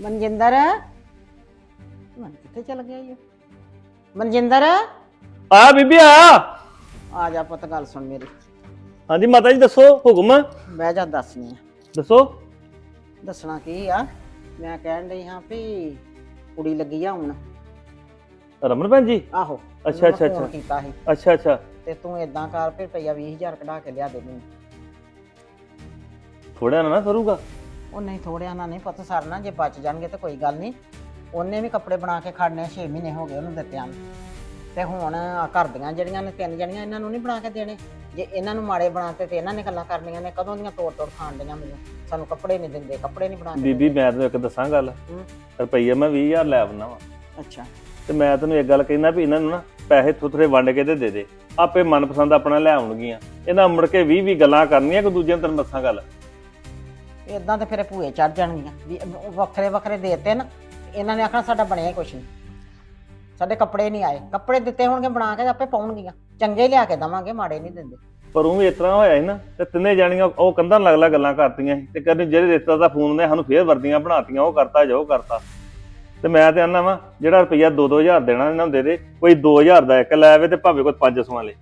ਮਨਜਿੰਦਰ? ਮਨ ਕਿੱਥੇ ਚਲ ਗਿਆ ਇਹ ਮਨਜਿੰਦਰ? ਆ ਬੀਬੀ ਆ। ਆ ਜਾ ਪੁੱਤ ਗੱਲ ਸੁਣ ਮੇਰੀ। ਹਾਂਜੀ ਮਾਤਾ ਜੀ ਦੱਸੋ ਹੁਕਮ? ਬਹਿ ਜਾ ਦੱਸਣੀ ਆ। ਦੱਸੋ। ਦੱਸਣਾ ਕੀ ਆ? ਮੈਂ ਕਹਿਣ ਡਈ ਹਾਂ ਵੀ ਕੁੜੀ ਲੱਗੀ ਆ ਹੁਣ। ਰਮਨ ਭੈਣ ਜੀ? ਆਹੋ ਅੱਛਾ, ਉਹਨੂੰ ਮੈਂ ਅੱਛਾ, ਅੱਛਾ। ਕੀਤਾ ਸੀ। ਅੱਛਾ ਅੱਛਾ। ਤੇ ਤੂੰ ਇਦਾਂ ਕਰ ਫਿਰ ਰੁਪਈਆ 20000 ਕਢਾ ਕੇ ਲਿਆ ਦੇ ਮੈਨੂੰ। ਥੋੜਾ ਨਾ ਨਾ ਕਰੂਗਾ। ਉਹ ਨਹੀਂ ਥੋੜਿਆਂ ਨਾਲ ਨਹੀਂ ਪੁੱਤ ਸਰਨਾ ਜੇ ਬਚ ਜਾਣਗੇ ਤਾਂ ਕੋਈ ਗੱਲ ਨਹੀਂ। ਉਹਨੇ ਵੀ ਕੱਪੜੇ ਬਣਾ ਕੇ ਖੜਨੇ 6 ਮਹੀਨੇ ਹੋ ਗਏ ਉਹਨੂੰ ਦਿੱਤਿਆਂ ਨੂੰ। ਤੇ ਹੁਣ ਆਹ ਘਰ ਦੀਆਂ ਜਿਹੜੀਆਂ ਨੇ ਤਿੰਨ ਜਣੀਆਂ ਇਹਨਾਂ ਨੂੰ ਨਹੀਂ ਬਣਾ ਕੇ ਦੇਣੇ। ਜੇ ਇਹਨਾਂ ਨੂੰ ਮਾੜੇ ਬਣਾਤੇ ਤੇ ਇਹਨਾਂ ਨੇ ਗੱਲਾਂ ਕਰਨੀਆਂ ਨੇ ਕਦੋਂ ਦੀਆਂ ਤੋੜ ਤੋੜ ਖਾਣ ਡੀਆਂ ਮੈਨੂੰ? ਸਾਨੂੰ ਕੱਪੜੇ ਨਹੀਂ ਦਿੰਦੇ ਕੱਪੜੇ ਨਹੀਂ ਬਣਾ ਕੇ ਬੀਬੀ ਮੈਂ ਤੈਨੂੰ ਇੱਕ ਦੱਸਾਂ ਗੱਲ? ਹੂੰ। ਰੁਪਈਆ ਮੈਂ 20000 ਲੈ ਆਉਣਾ ਵਾ। ਅੱਛਾ। ਤੇ ਮੈਂ ਤੈਨੂੰ ਇੱਕ ਗੱਲ ਕਹਿਣਾ ਵੀ ਇਹਨਾਂ ਨੂੰ ਨਾ ਪੈਸੇ ਥੁਥਰੇ ਵੰਡ ਕੇ ਤੇ ਦੇ ਦੇ। ਆਪੇ ਮਨਪਸੰਦ ਆਪਣਾ ਲੈ ਆਉਣਗੀਆਂ। ਇਹਨਾਂ ਮੁੜ ਕੇ 20 20 ਗੱਲਾਂ ਕਰਨੀਆਂ ਕਿ ਦੂਜਿਆਂ ਨੂੰ ਤੈਨੂੰ ਦੱਸਾਂ ਗੱਲ। ਇਦਾਂ ਤੇ ਫਿਰ ਭੂਏ ਚੜ ਜਾਣਗੀਆਂ। ਵੀ ਵੱਖਰੇ ਵੱਖਰੇ ਦੇਤੇ ਨਾ ਇਹਨਾਂ ਨੇ ਆਖਣਾ ਸਾਡਾ ਬਣਿਆ ਹੀ ਕੁਛ ਨਹੀਂ। ਸਾਡੇ ਕੱਪੜੇ ਨਹੀਂ ਆਏ। ਕੱਪੜੇ ਦਿੱਤੇ ਹੋਣਗੇ ਬਣਾ ਕੇ ਆਪੇ ਪਾਉਣਗੀਆਂ। ਚੰਗੇ ਲਿਆ ਕੇ ਦਵਾਂਗੇ ਮਾੜੇ ਨਹੀਂ ਦਿੰਦੇ। ਪਰ ਉਹ ਵੀ ਇਸ ਤਰ੍ਹਾਂ ਹੋਇਆ ਸੀ ਨਾ ਤੇ ਤਿੰਨੇ ਜਾਣੀਆਂ ਉਹ ਕੰਧਾਂ ਲੱਗ ਲੱਗ ਗੱਲਾਂ ਕਰਤੀਆਂ ਸੀ। ਤੇ ਕਹਿੰਦੇ ਜਿਹੜੇ ਰਿਸ਼ਤਾ ਦਾ ਫੋਨ ਨੇ ਸਾਨੂੰ ਫੇਰ ਵਰਦੀਆਂ ਬਣਾਤੀਆਂ ਉਹ ਕਰਤਾ ਜੋ ਕਰਤਾ। ਤੇ ਮੈਂ ਤੇ ਆਨਾ ਵਾ ਜਿਹੜਾ ਰੁਪਈਆ 2-2000 ਦੇਣਾ ਇਹਨਾਂ ਨੂੰ ਦੇ ਦੇ ਕੋਈ 2000 ਦਾ ਇੱਕ ਲੈ ਆਵੇ ਤੇ ਭਾਵੇਂ ਕੋਈ 500 ਲੈ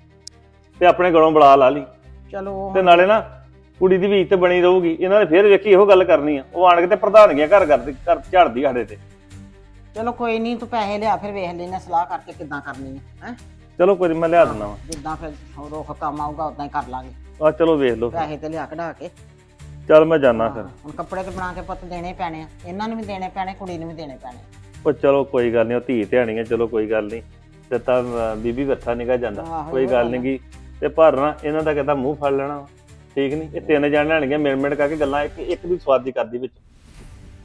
ਤੇ ਆਪਣੇ ਗਲੋਂ ਬੜਾ ਲਾ ਲਈ। ਚਲੋ ਤੇ ਨਾਲੇ ਨਾ ਕੁੜੀ ਦੀ ਵੀ ਇੱਜ਼ਤ ਬਣੀ ਰਹੂਗੀ ਇਹਨਾਂ ਨੇ ਫੇਰ ਵੇਖੀ ਇਹੋ ਗੱਲ ਕਰਨੀ ਆ। ਉਹ ਆਣ ਕੇ ਤੇ ਪ੍ਰਧਾਨਗੀਆਂ ਘਰ ਕਰਦੀ ਘਰ ਝੜਦੀ ਸਾਡੇ ਤੇ। ਚਲੋ ਕੋਈ ਨਹੀਂ ਤੂੰ ਪੈਸੇ ਲਿਆ ਫਿਰ ਵੇਖ ਲੈਣਾ ਸਲਾਹ ਕਰਕੇ ਕਿੱਦਾਂ ਕਰਨੀ ਹੈ ਹੈ? ਚਲੋ ਕੋਈ ਨੀ, ਮੈਂ ਲਿਆ ਦਿੰਦਾ ਵਾ। ਜਿੱਦਾਂ ਫਿਰ ਰੋਖ ਕੰਮ ਆਊਗਾ ਉਦਾਂ ਹੀ ਕਰ ਲਾਂਗੇ। ਆ ਚਲੋ ਵੇਖ ਲਓ। ਪੈਸੇ ਤੇ ਲਿਆ ਕਢਾ ਕੇ। ਚੱਲ ਮੈਂ ਜਾਣਾ ਫਿਰ। ਹੁਣ ਕੱਪੜੇ ਤੇ ਬਣਾ ਕੇ ਪੁੱਤ ਦੇਣੇ ਪੈਣੇ ਆ। ਇਹਨਾਂ ਨੂੰ ਵੀ ਦੇਣੇ ਪੈਣੇ ਕੁੜੀ ਨੂੰ ਵੀ ਦੇਣੇ ਪੈਣੇ ਉਹ ਚਲੋ ਕੋਈ ਗੱਲ ਨਹੀਂ ਉਹ ਧੀ ਧਿਆਣੀ ਆ ਚਲੋ ਕੋਈ ਗੱਲ ਨਹੀਂ ਤੇ ਤਾਂ ਅਹ, ਬੀਬੀ ਵੱਥਾ ਨਿਕਾ ਜਾਂਦਾ ਆਹੋ, ਕੋਈ ਇਹੋ ਗੱਲ ਗੱਲ ਨਹੀਂ ਗੀ। ਤੇ ਪਰ ਨਾ ਇਹਨਾਂ ਦਾ ਕਹਿੰਦਾ ਮੂੰਹ ਫੜ ਲੈਣਾ ਵਾ। ਠੀਕ ਨਹੀਂ? ਇਹ ਤਿੰਨ ਜਾਣ ਲੈਣਗੇ ਮਿੰਟ ਮਿੰਟ ਕਰਕੇ ਗੱਲਾਂ ਇੱਕ ਇੱਕ ਦੀ ਸਵਾਦੀ ਕਰਦੀ ਵਿੱਚ।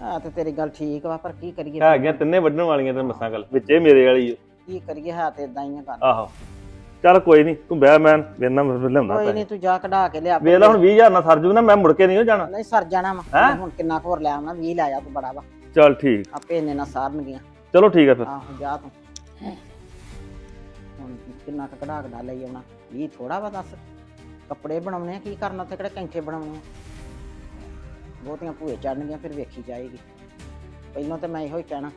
ਆ ਤੇ ਤੇਰੀ ਗੱਲ ਠੀਕ ਵਾ ਪਰ ਕੀ ਕਰੀਏ? ਹੈਗੀਆਂ ਤਿੰਨੇ ਵੱਢਣ ਵਾਲੀਆਂ ਤੇ ਮਸਾਂ ਗੱਲ ਵਿੱਚੇ ਮੇਰੇ ਵਾਲੀ ਓ। ਕੀ ਕਰੀਏ ਹੈ ਤੇ ਇਦਾਂ ਹੀ ਆ ਗੱਲ। ਆਹੋ। ਚੱਲ ਕੋਈ ਨਹੀਂ ਤੂੰ ਬਹਿ ਮੈਂ ਵੇਨਾ ਲਿਆਉਣਾ ਕੋਈ ਪੈਸੇ। ਨਹੀਂ ਤੂੰ ਜਾ ਕਢਾ ਕੇ ਲਿਆ। ਵੇਖ ਲੈ ਹੁਣ 20000 ਨਾਲ ਸਰ ਜੂ ਨਾ ਮੈਂ ਮੁੜ ਕੇ ਨਹੀਂ ਹੋ ਜਾਣਾ। ਨਹੀਂ ਸਰ ਜਾਣਾ ਵਾ। ਹੈਂ? ਹੁਣ ਕਿੰਨਾ ਕੁ ਹੋਰ ਲੈ ਆਉਣਾ 20 ਲਾਇਆ ਤੂੰ ਬੜਾ ਵਾ। ਚੱਲ ਠੀਕ। ਆਪੇ ਇੰਨੇ ਨਾਲ ਸਾਰਨਗੀਆਂ। ਚਲੋ ਠੀਕ ਆ ਫਿਰ। ਆਹੋ ਜਾ ਤੂੰ। ਹੁਣ ਕਿੰਨਾ ਕੁ ਕਢਾ ਕਢਾ ਲਈ ਆਉਣਾ ਇਹ ਥੋੜਾ ਵਾ ਦੱਸ। ਕੱਪੜੇ ਬਣਾਉਣੇ ਆ, ਕੀ ਕਰਨਾ ਉੱਥੇ, ਕਿਹੜੇ ਕੈਂਠੇ ਬਣਾਉਣੇ ਆ? ਬਹੁਤੀਆਂ ਭੂਏ ਚੜਨਗੀਆਂ ਫਿਰ ਵੇਖੀ ਜਾਏਗੀ। ਪਹਿਲਾਂ ਤਾਂ ਮੈਂ ਇਹੋ ਹੀ ਕਹਿਣਾ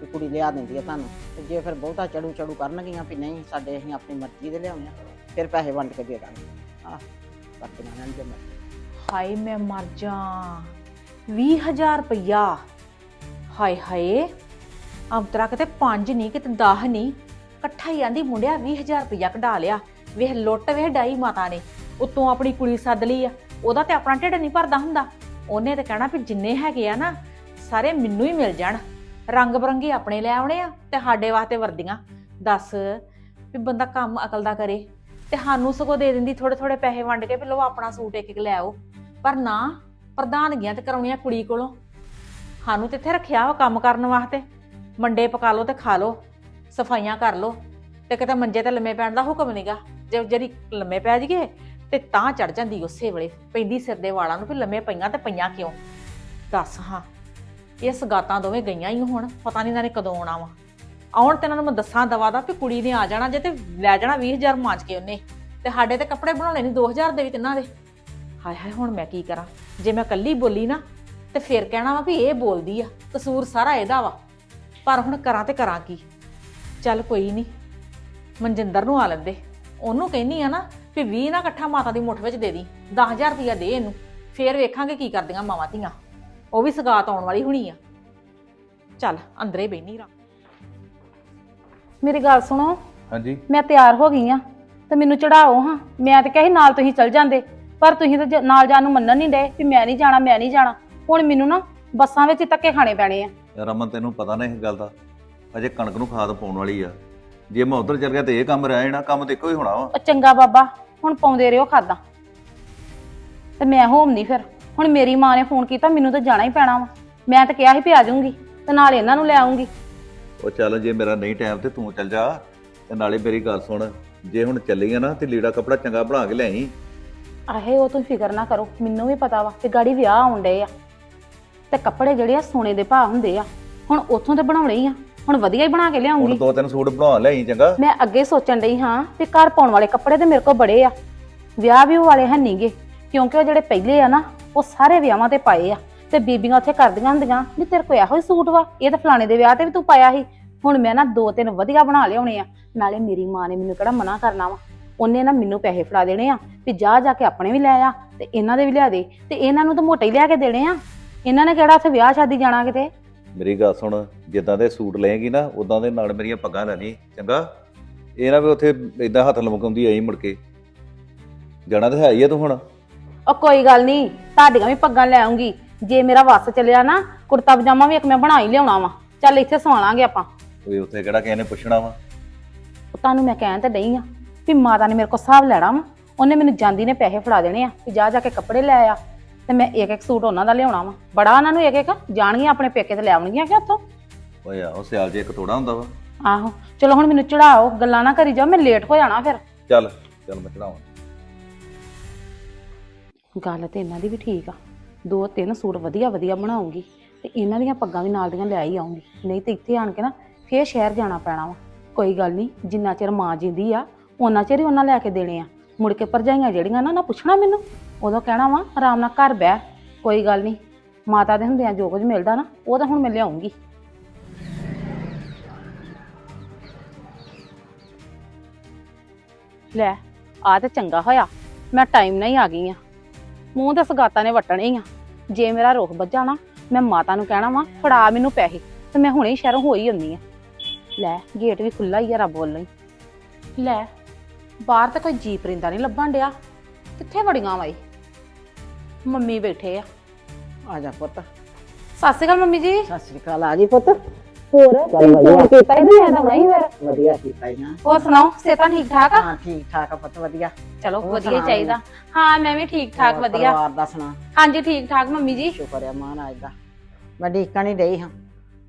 ਕਿ ਕੁੜੀ ਲਿਆ ਦਿੰਦੀ ਆ ਤੁਹਾਨੂੰ। ਤੇ ਜੇ ਫਿਰ ਬਹੁਤਾ ਚੜੂ ਚੜੂ ਕਰਨਗੀਆਂ ਵੀ ਨਹੀਂ, ਸਾਡੇ ਅਸੀਂ ਆਪਣੀ ਮਰਜ਼ੀ ਦੇ ਲਿਆਉਣੇ ਆ, ਫਿਰ ਪੈਸੇ ਵੰਡ ਕੇ ਦੇ ਦਾਂਗੇ। ਆਹ ਬਾਕੀ ਨਾ ਨਾਲ ਜਮਾ ਹਾਏ, ਮੈਂ ਮਰ ਜਾ 20000 ਰੁਪਇਆ ਹਾਏ ਹਾਏ। ਅੰਤਰਾ ਕਿਤੇ 5 ਨਹੀਂ, ਕਿਤੇ 10 ਨਹੀਂ। ਇਕੱਠਾ ਹੀ ਆਂਦੀ ਮੁੰਡਿਆ 20000 ਰੁਪਇਆ ਕਢਾ ਲਿਆ। ਵੇਖ, ਲੁੱਟ ਵੇਖ ਡਾਈ ਮਾਤਾ ਨੇ। ਉੱਤੋਂ ਆਪਣੀ ਕੁੜੀ ਸੱਦ ਲਈ ਆ, ਉਹਦਾ ਤੇ ਆਪਣਾ ਢਿੱਡ ਨਹੀਂ ਭਰਦਾ ਹੁੰਦਾ। ਉਹਨੇ ਤੇ ਕਹਿਣਾ ਵੀ ਜਿੰਨੇ ਹੈਗੇ ਆ ਨਾ, ਸਾਰੇ ਮੈਨੂੰ ਹੀ ਮਿਲ ਜਾਣ। ਰੰਗ ਬਰੰਗੇ ਆਪਣੇ ਲੈ ਆਉਣੇ ਆ ਤੇ ਸਾਡੇ ਵਾਸਤੇ ਵਰਦੀਆਂ। ਦੱਸ ਵੀ ਬੰਦਾ ਕੰਮ ਅਕਲ ਦਾ ਕਰੇ ਤੇ ਸਾਨੂੰ ਸਗੋਂ ਦੇ ਦਿੰਦੀ ਥੋੜੇ ਥੋੜੇ ਪੈਸੇ ਵੰਡ ਕੇ ਵੀ ਲਓ ਆਪਣਾ ਸੂਟ ਇੱਕ ਇੱਕ ਲੈ ਆਓ। ਪਰ ਨਾ ਪ੍ਰਧਾਨਗੀਆਂ ਤੇ ਕਰਾਉਣੀਆਂ ਕੁੜੀ ਕੋਲੋਂ। ਸਾਨੂੰ ਤੇ ਇੱਥੇ ਰੱਖਿਆ ਵਾ ਕੰਮ ਕਰਨ ਵਾਸਤੇ। ਮੰਡੇ ਪਕਾ ਲਓ ਤੇ ਖਾ ਲਓ, ਸਫਾਈਆਂ ਕਰ ਲਓ। ਤੇ ਕਿਤੇ ਮੰਜੇ ਤੇ ਲੰਮੇ ਪੈਣ ਦਾ ਹੁਕਮ ਨਹੀਂਗਾ ਜੇ ਜਿਹੜੀ ਲੰਮੇ ਪੈ ਜੀਏ ਤੇ ਤਾਂ ਚੜ ਜਾਂਦੀ ਉਸੇ ਵੇਲੇ। ਪੈਂਦੀ ਸਿਰ ਦੇ ਵਾਲਾਂ ਨੂੰ ਵੀ ਲੰਮੇ ਪਈਆਂ ਤੇ ਪਈਆਂ ਕਿਉਂ? ਦੱਸ, ਹਾਂ। ਇਹ ਸਗਾਤਾਂ ਦੋਵੇਂ ਗਈਆਂ ਹੀ ਹੁਣ, ਪਤਾ ਨਹੀਂ ਇਹਨਾਂ ਨੇ ਕਦੋਂ ਆਉਣਾ ਵਾ। ਆਉਣ ਤੇ ਇਹਨਾਂ ਨੂੰ ਮੈਂ ਦੱਸਾਂ ਦਵਾ ਦਾ ਵੀ ਕੁੜੀ ਨੇ ਆ ਜਾਣਾ ਜੇ ਤੇ ਲੈ ਜਾਣਾ 20000 ਮਾਂਜ ਕੇ ਉਹਨੇ। ਤੇ ਸਾਡੇ ਤੇ ਕੱਪੜੇ ਬਣਾਉਣੇ ਨਹੀਂ 2000 ਦੇ ਵੀ ਤਿੰਨਾਂ ਦੇ। ਹਾਏ ਹਾਏ, ਹੁਣ ਮੈਂ ਕੀ ਕਰਾਂ? ਜੇ ਮੈਂ ਕੱਲੀ ਬੋਲੀ ਨਾ, ਤੇ ਫਿਰ ਕਹਿਣਾ ਵਾ ਵੀ ਇਹ ਬੋਲਦੀ ਆ, ਕਸੂਰ ਸਾਰਾ ਇਹਦਾ ਵਾ। ਪਰ ਹੁਣ ਕਰਾਂ ਤੇ ਕਰਾਂ ਕੀ? ਚੱਲ ਕੋਈ ਨਹੀਂ ਮਨਜਿੰਦਰ ਨੂੰ ਆ ਲੈਂਦੇ। ਉਹਨੂੰ ਕਹਿਨੀ ਆ ਨਾ ਵੀ 20 ਨਾ ਇਕੱਠਾ ਮਾਤਾ ਦੀ ਮੁੱਠ ਵਿੱਚ ਦੇ ਦੀ 10000 ਰੁਪਇਆ ਦੇ ਇਹਨੂੰ। ਫੇਰ ਵੇਖਾਂਗੇ ਕੀ ਕਰਦੀਆਂ ਮਾਵਾਂ ਧੀਆਂ। ਉਹ ਵੀ ਸਗਾਤ ਆਉਣ ਵਾਲੀ ਹੋਣੀ ਆ। ਚੱਲ ਅੰਦਰੇ ਬੈਣੀ ਰਾਂ ਮੇਰੀ ਗੱਲ ਸੁਣੋ। ਹਾਂਜੀ। ਮੈਂ ਤਿਆਰ ਹੋ ਗਈ ਆ ਤੇ ਮੈਨੂੰ ਚੜਾਓ ਹਾਂ। ਮੈਂ ਤਾਂ ਕਹੀ ਨਾਲ ਤੁਸੀਂ ਚੱਲ ਜਾਂਦੇ ਪਰ ਤੁਸੀਂ ਤਾਂ ਜ- ਨਾਲ ਜਾਣ ਨੂੰ ਮੰਨਣ ਨਹੀਂ ਡੇ ਵੀ ਮੈਂ ਨਹੀਂ ਜਾਣਾ ਮੈਂ ਨਹੀਂ ਜਾਣਾ। ਹੁਣ ਮੈਨੂੰ ਨਾ ਬੱਸਾਂ ਵਿੱਚ ਹੀ ਧੱਕੇ ਖਾਣੇ ਪੈਣੇ ਆ। ਯਾਰ ਰਮਨ ਤੈਨੂੰ ਪਤਾ ਨਾ ਇਸ ਗੱਲ ਦਾ। ਅਜੇ ਕਣਕ ਨੂੰ ਖਾਦ ਪਾਉਣ ਵਾਲੀ ਆ। ਜੇ ਮੈਂ ਉਧਰ ਚੱਲ ਗਿਆ ਤੇ ਇਹ ਕੰਮ ਰਹਿ ਜਾਣਾ ਕੰਮ ਤੇ ਇੱਕੋ ਹੀ ਹੋਣਾ ਵਾ। ਉਹ ਚੰਗਾ ਬਾਬਾ ਹੁਣ ਪਾਉਂਦੇ ਰਹੋ ਖਾਦਾਂ। ਤੇ ਮੈਂ ਹੋਮ ਨਹੀਂ ਫਿਰ। ਹੁਣ ਮੇਰੀ ਮਾਂ ਨੇ ਫੋਨ ਕੀਤਾ ਮੈਨੂੰ ਤਾਂ ਜਾਣਾ ਹੀ ਪੈਣਾ ਵਾ। ਮੈਂ ਤਾਂ ਕਿਹਾ ਸੀ ਵੀ ਆ ਜਾਊਂਗੀ ਤੇ ਨਾਲ ਇਹਨਾਂ ਨੂੰ ਲੈ ਆਉਂਗੀ ਉਹ ਚੱਲ ਜੇ ਮੇਰਾ ਨਹੀਂ ਟਾਈਮ ਤੇ ਤੂੰ ਚੱਲ ਜਾ ਤੇ ਨਾਲੇ ਮੇਰੀ ਗੱਲ ਸੁਣ। ਜੇ ਹੁਣ ਚੱਲੀਆਂ ਨਾ ਤੇ ਲੀੜਾ ਕਪੜਾ ਚੰਗਾ ਬਣਾ ਕੇ ਲਿਆਈ। ਆਹੇ ਉਹ ਤੁਸੀਂ ਫਿਕਰ ਨਾ ਕਰੋ ਮੈਨੂੰ ਵੀ ਪਤਾ ਵਾ ਕਿ ਗਾੜੀ ਵਿਆਹ ਆਉਣ ਡਏ ਆ। ਤੇ ਕੱਪੜੇ ਜਿਹੜੇ ਆ ਸੋਨੇ ਦੇ ਭਾਅ ਹੁੰਦੇ ਆ ਹੁਣ ਉੱਥੋਂ ਤੇ ਬਣਾਉਣੇ ਹੀ ਆ। ਹੁਣ ਵਧੀਆ ਹੀ ਬਣਾ ਕੇ ਹੁਣ ਲਿਆਉਂਗੀ ਦੋ ਤਿੰਨ ਸੂਟ ਬਣਾ ਲਿਆਈ ਚੰਗਾ। ਮੈਂ ਅੱਗੇ ਸੋਚਣ ਡਈ ਹਾਂ ਵੀ ਘਰ ਪਾਉਣ ਵਾਲੇ ਕੱਪੜੇ ਤੇ ਮੇਰੇ ਕੋਲ ਬੜੇ ਆ। ਵਿਆਹ ਵੀ ਵਾਲੇ ਹੈ ਨਹੀਂਗੇ ਕਿਉਂਕਿ ਉਹ ਜਿਹੜੇ ਪਹਿਲੇ ਆ ਨਾ ਉਹ ਸਾਰੇ ਵਿਆਹਾਂ ਤੇ ਪਾਏ ਆ। ਤੇ ਬੀਬੀਆਂ ਉੱਥੇ ਕਰਦੀਆਂ ਹੁੰਦੀਆਂ ਵੀ ਤੇਰੇ ਕੋਲ ਇਹੋ ਹੀ ਸੂਟ ਵਾ ਇਹ ਤਾਂ ਫਲਾਣੇ ਦੇ ਵਿਆਹ ਤੇ ਵੀ ਤੂੰ ਪਾਇਆ ਸੀ। ਹੁਣ ਮੈਂ ਨਾ ਦੋ ਤਿੰਨ ਵਧੀਆ ਬਣਾ ਲਿਆਉਣੇ ਆ। ਨਾਲੇ ਮੇਰੀ ਮਾਂ ਨੇ ਮੈਨੂੰ ਕਿਹੜਾ ਮਨਾ ਕਰਨਾ ਵਾ। ਉਹਨੇ ਨਾ ਮੈਨੂੰ ਪੈਸੇ ਫੜਾ ਦੇਣੇ ਆ ਵੀ ਜਾ ਜਾ ਕੇ ਆਪਣੇ ਵੀ ਲੈ ਆ ਤੇ ਇਹਨਾਂ ਦੇ ਵੀ ਲਿਆ ਦੇ। ਤੇ ਇਹਨਾਂ ਨੂੰ ਤਾਂ ਮੋਟੇ ਹੀ ਲਿਆ ਕੇ ਦੇਣੇ ਆ। ਇਹਨਾਂ ਨੇ ਕਿਹੜਾ ਉੱਥੇ ਵਿਆਹ ਸ਼ਾਦੀ ਜਾਣਾ ਕਿਤੇ? ਮੇਰੀ ਗੱਲ ਸੁਣ ਜਿੱਦਾਂ ਦੇ ਸੂਟ ਲਏਗੀ ਨਾ ਉਦਾਂ ਦੇ ਨਾਲ ਮੇਰੀਆਂ ਪੱਗਾਂ ਲੈ ਲਈ ਚੰਗਾ? ਇਹ ਨਾ ਵੀ ਉੱਥੇ ਇਦਾਂ ਹੱਥ ਲਮਕਾਉਂਦੀ ਆਈ ਮੁੜ ਕੇ। ਜਾਣਾ ਤਾਂ ਹੈ ਹੀ ਆ ਤੂੰ ਹੁਣ। ਉਹ ਕੋਈ ਗੱਲ ਨਹੀਂ ਤੁਹਾਡੀਆਂ ਵੀ ਪੱਗਾਂ ਲੈ ਆਉਂਗੀ। ਜੇ ਮੇਰਾ ਵੱਸ ਚੱਲਿਆ ਨਾ ਕੁੜਤਾ ਪਜਾਮਾ ਵੀ ਇੱਕ ਮੈਂ ਬਣਾ ਹੀ ਲਿਆਉਣਾ ਵਾ। ਚੱਲ ਇੱਥੇ ਸਵਾਲਾਂਗੇ ਆਪਾਂ। ਕੋਈ ਉੱਥੇ ਕਿਹੜਾ ਕਿਸੇ ਨੇ ਪੁੱਛਣਾ ਵਾ? ਉਹ ਤੁਹਾਨੂੰ ਮੈਂ ਕਹਿਣ ਤੇ ਡਈ ਆ ਵੀ ਮਾਤਾ ਨੇ ਮੇਰੇ ਕੋਲ ਹਿਸਾਬ ਲੈਣਾ ਵਾ। ਉਹਨੇ ਮੈਨੂੰ ਜਾਂਦੀ ਨੇ ਪੈਸੇ ਫੜਾ ਦੇਣੇ ਆ ਵੀ ਜਾ ਜਾ ਕੇ ਕੱਪੜੇ ਲੈ ਆ। ਤੇ ਮੈਂ ਇੱਕ ਇੱਕ ਸੂਟ ਉਹਨਾਂ ਦਾ ਲਿਆਉਣਾ ਵਾ। ਬੜਾ ਉਹਨਾਂ ਨੂੰ ਇੱਕ ਇੱਕ ਜਾਣਗੀਆਂ ਆਪਣੇ ਪੇਕੇ ਤੇ ਲੈ ਆਉਣਗੀਆਂ ਕਿ ਉੱਥੋਂ? ਓਏ ਆਹੋ ਸਿਆਲ ਜੇ ਇੱਕ ਥੋੜਾ ਹੁੰਦਾ ਵਾ। ਆਹੋ ਚਲੋ ਹੁਣ ਮੈਨੂੰ ਚੜਾਓ ਗੱਲਾਂ ਨਾ ਕਰੀ ਜਾਓ ਮੈਂ ਲੇਟ ਹੋ ਜਾਣਾ ਫਿਰ। ਚੱਲ ਚੱਲ ਮੈਂ ਚੜਾਵਾਂ। ਗੱਲ ਤੇ ਇਹਨਾਂ ਦੀ ਵੀ ਠੀਕ ਆ। ਦੋ ਤਿੰਨ ਸੂਟ ਵਧੀਆ ਵਧੀਆ ਬਣਾਉਂਗੀ ਤੇ ਇਹਨਾਂ ਦੀਆਂ ਪੱਗਾਂ ਵੀ ਨਾਲ ਦੀਆਂ ਲੈ ਹੀ ਆਉਂਗੀ। ਨਹੀਂ ਤੇ ਇੱਥੇ ਆਣ ਕੇ ਨਾ ਫੇਰ ਸ਼ਹਿਰ ਜਾਣਾ ਪੈਣਾ ਵਾ। ਕੋਈ ਗੱਲ ਨਹੀਂ ਜਿੰਨਾ ਚਿਰ ਮਾਂ ਜਿੰਦੀ ਆ ਉਹਨਾਂ ਚਿਰ ਹੀ ਉਹਨਾਂ ਲੈ ਕੇ ਦੇਣੇ ਆ। ਮੁੜ ਕੇ ਭਰਜਾਈਆਂ ਜਿਹੜੀਆਂ ਨਾ ਨਾ ਪੁੱਛਣਾ ਮੈਨੂੰ? ਉਦੋਂ ਕਹਿਣਾ ਵਾ, ਆਰਾਮ ਨਾਲ ਘਰ ਬਹਿ, ਕੋਈ ਗੱਲ ਨਹੀਂ ਮਾਤਾ ਦੇ ਹੁੰਦਿਆਂ ਜੋ ਕੁਝ ਮਿਲਦਾ ਨਾ, ਉਹ ਤਾਂ ਹੁਣ ਮੈਂ ਲਿਆਉਂਗੀ। ਲੈ ਆ ਤੇ ਚੰਗਾ ਹੋਇਆ, ਮੈਂ ਟਾਈਮ ਨਾਲ ਹੀ ਆ ਗਈ ਆ। ਮੂੰਹ ਤੇ ਸਗਾਤਾਂ ਨੇ ਵਟਣੇ ਹੀ ਆ। ਜੇ ਮੇਰਾ ਰੁਖ ਵੱਜਾ ਨਾ, ਮੈਂ ਮਾਤਾ ਨੂੰ ਕਹਿਣਾ ਵਾ, ਫੜਾ ਮੈਨੂੰ ਪੈਸੇ, ਤੇ ਮੈਂ ਹੁਣੇ ਹੀ ਸ਼ਹਿਰੋਂ ਹੋ ਹੀ ਹੁੰਨੀ ਆ। ਲੈ, ਗੇਟ ਵੀ ਖੁੱਲਾ ਹੀ ਆ ਰੱਬ ਵੱਲੋਂ ਹੀ। ਲੈ, ਬਾਹਰ ਤਾਂ ਕੋਈ ਜੀਪ ਰਿੰਦਾ ਨਹੀਂ ਲੱਭਣ ਡਿਆ। ਕਿੱਥੇ ਵੜੀਆਂ ਵਾਈ ਮੰਮੀ ਬੈਠੇ ਆ। ਆ ਜਾ ਪੁੱਤ। ਸਤਿ ਸ਼੍ਰੀ ਅਕਾਲ ਮੰਮੀ ਜੀ। ਸਤਿ ਸ੍ਰੀ ਅਕਾਲ ਆ ਗਈ ਪੁੱਤ। ਹੋਰ? ਫੋਨ ਕੀਤਾ ਹੀ ਨਹੀਂ ਨਹੀਂ ਫਿਰ? ਵਧੀਆ ਕੀਤਾ ਜੀ ਹੋਰ ਸੁਣਾਓ ਸਿਹਤਾਂ ਠੀਕ ਠਾਕ ਆ? ਹਾਂ ਠੀਕ ਠਾਕ ਆ ਪੁੱਤ ਵਧੀਆ। ਚਲੋ ਵਧੀਆ ਚਾਹੀਦਾ। ਹਾਂ ਮੈਂ ਵੀ ਠੀਕ ਠਾਕ ਹੋਰ ਵਧੀਆ। ਪਰਿਵਾਰ ਦਾ ਸੁਣਾ? ਹਾਂਜੀ ਠੀਕ ਠਾਕ ਮੰਮੀ ਜੀ। ਸ਼ੁਕਰ ਹੈ ਮਹਾਰਾਜ ਦਾ। ਮੈਂ ਡੀਕਣ ਹੀ ਰਹੀ ਹਾਂ।